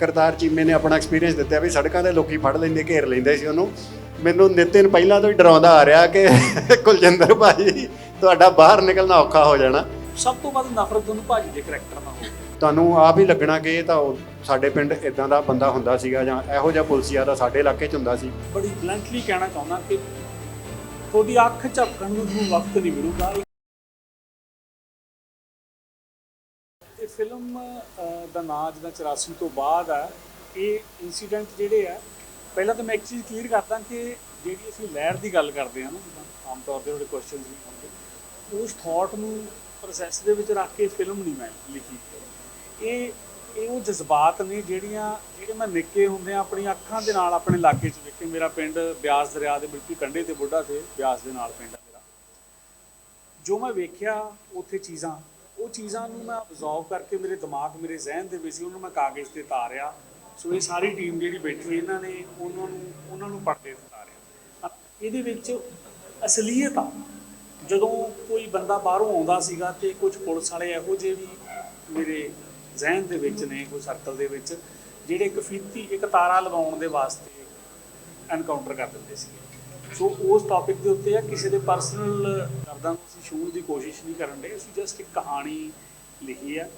ਕਰਤਾਰ ਚੀਮੇ ਨੇ ਆਪਣਾ ਐਕਸਪੀਰੀਅੰਸ ਦਿੱਤਾ ਵੀ ਸੜਕਾਂ ਤੇ ਲੋਕੀ ਫੜ ਲੈਂਦੇ ਘੇਰ ਲੈਂਦੇ ਸੀ ਉਹਨੂੰ। ਮੈਨੂੰ ਨਿਤਿਨ ਪਹਿਲਾਂ ਤੋਂ ਹੀ ਡਰਾਉਂਦਾ ਆ ਰਿਹਾ ਕਿ ਕੁਲਜਿੰਦਰ ਭਾਜੀ ਤੁਹਾਡਾ ਬਾਹਰ ਨਿਕਲਣਾ ਔਖਾ ਹੋ ਜਾਣਾ। ਸਭ ਤੋਂ ਵੱਧ ਨਫ਼ਰਤ ਤੁਹਾਨੂੰ ਭਾਜੀ ਦੇ ਕਰੈਕਟਰ ਨਾਲ ਹੋਊ। ਤੁਹਾਨੂੰ ਆਪ ਹੀ ਲੱਗਣਾ ਕਿ ਇਹ ਤਾਂ ਸਾਡੇ ਪਿੰਡ ਇਦਾਂ ਦਾ ਬੰਦਾ ਹੁੰਦਾ ਸੀਗਾ ਜਾਂ ਇਹੋ ਜਿਹਾ ਪੁਲਸੀਆ ਦਾ ਸਾਡੇ ਇਲਾਕੇ 'ਚ ਹੁੰਦਾ ਸੀ। ਬੜੀ ਬਲੰਟਲੀ ਕਹਿਣਾ ਚਾਹੁੰਦਾ ਕਿ ਤੁਹਾਡੀ ਅੱਖ ਝਪਕਣ ਨੂੰ ਵਕਤ ਨਹੀਂ ਮਿਲੂਗਾ। ਫਿਲਮ ਦਾ ਨਾਂ ਜਿੱਦਾਂ 84 ਤੋਂ ਬਾਅਦ ਆ, ਇਹ ਇਨਸੀਡੈਂਟ ਜਿਹੜੇ ਆ, ਪਹਿਲਾਂ ਤਾਂ ਮੈਂ ਇੱਕ ਚੀਜ਼ ਕਲੀਅਰ ਕਰਦਾ ਕਿ ਜਿਹੜੀ ਅਸੀਂ ਲਹਿਰ ਦੀ ਗੱਲ ਕਰਦੇ ਹਾਂ ਨਾ, ਜਿੱਦਾਂ ਆਮ ਤੌਰ ਤੇ ਉਹਦੇ ਕੁਐਸਚਨਸ ਵੀ ਹੁੰਦੇ, ਉਸ ਥਾਟ ਨੂੰ ਪ੍ਰੋਸੈਸ ਦੇ ਵਿੱਚ ਰੱਖ ਕੇ ਫਿਲਮ ਨਹੀਂ ਮੈਂ ਲਿਖੀ। ਇਹ ਇਹ ਉਹ ਜਜ਼ਬਾਤ ਨੇ ਜਿਹੜੀਆਂ, ਜਿਹੜੇ ਮੈਂ ਨਿੱਕੇ ਹੁੰਦੇ ਆ ਆਪਣੀਆਂ ਅੱਖਾਂ ਦੇ ਨਾਲ ਆਪਣੇ ਇਲਾਕੇ 'ਚ ਵੇਖੇ ਮੇਰਾ ਪਿੰਡ ਬਿਆਸ ਦਰਿਆ ਦੇ ਬਿਲਕੁਲ ਕੰਢੇ ਤੇ ਬੁੱਢਾ ਤੇ ਬਿਆਸ ਦੇ ਨਾਲ ਪਿੰਡ ਆ ਮੇਰਾ। ਜੋ ਮੈਂ ਵੇਖਿਆ, ਉੱਥੇ ਚੀਜ਼ਾਂ ਉਹ ਚੀਜ਼ਾਂ ਨੂੰ ਮੈਂ ਅਬਜ਼ਰਵ ਕਰਕੇ ਮੇਰੇ ਦਿਮਾਗ, ਮੇਰੇ ਜ਼ਿਹਨ ਦੇ ਵਿੱਚ ਸੀ ਉਹਨੂੰ ਮੈਂ ਕਾਗਜ਼ ਤੇ ਤਾਰਿਆ ਸੋ ਇਹ ਸਾਰੀ ਟੀਮ ਜਿਹੜੀ ਬੈਠੀ ਇਹਨਾਂ ਨੇ, ਉਹਨਾਂ ਨੂੰ ਉਹਨਾਂ ਨੂੰ ਪਰਦੇ ਤੇ ਉਤਾਰਿਆ। ਇਹਦੇ ਵਿੱਚ ਅਸਲੀਅਤ ਆ। ਜਦੋਂ ਕੋਈ ਬੰਦਾ ਬਾਹਰੋਂ ਆਉਂਦਾ ਸੀਗਾ ਤੇ ਕੁਝ ਪੁਲਿਸ ਵਾਲੇ ਇਹੋ ਜਿਹੇ ਵੀ ਮੇਰੇ ਜ਼ਿਹਨ ਦੇ ਵਿੱਚ ਨੇ, ਕੋਈ ਸਰਕਲ ਦੇ ਵਿੱਚ, ਜਿਹੜੇ ਇੱਕ ਫੀਤੀ, ਇੱਕ ਤਾਰਾ ਲਗਾਉਣ ਦੇ ਵਾਸਤੇ ਐਨਕਾਊਂਟਰ ਕਰ ਦਿੰਦੇ ਸੀ ਸੋ ਉਸ ਟੌਪਿਕ ਦੇ ਉੱਤੇ ਆ ਕਿਸੇ ਦੇ ਪਰਸਨਲ ਦਰਦਾਂ ਨੂੰ ਅਸੀਂ ਛੂਹਣ ਦੀ ਕੋਸ਼ਿਸ਼ ਨਹੀਂ ਕਰਨ ਦੇ ਅਸੀਂ ਜਸਟ ਇੱਕ ਕਹਾਣੀ ਲਿਖੀ ਆ।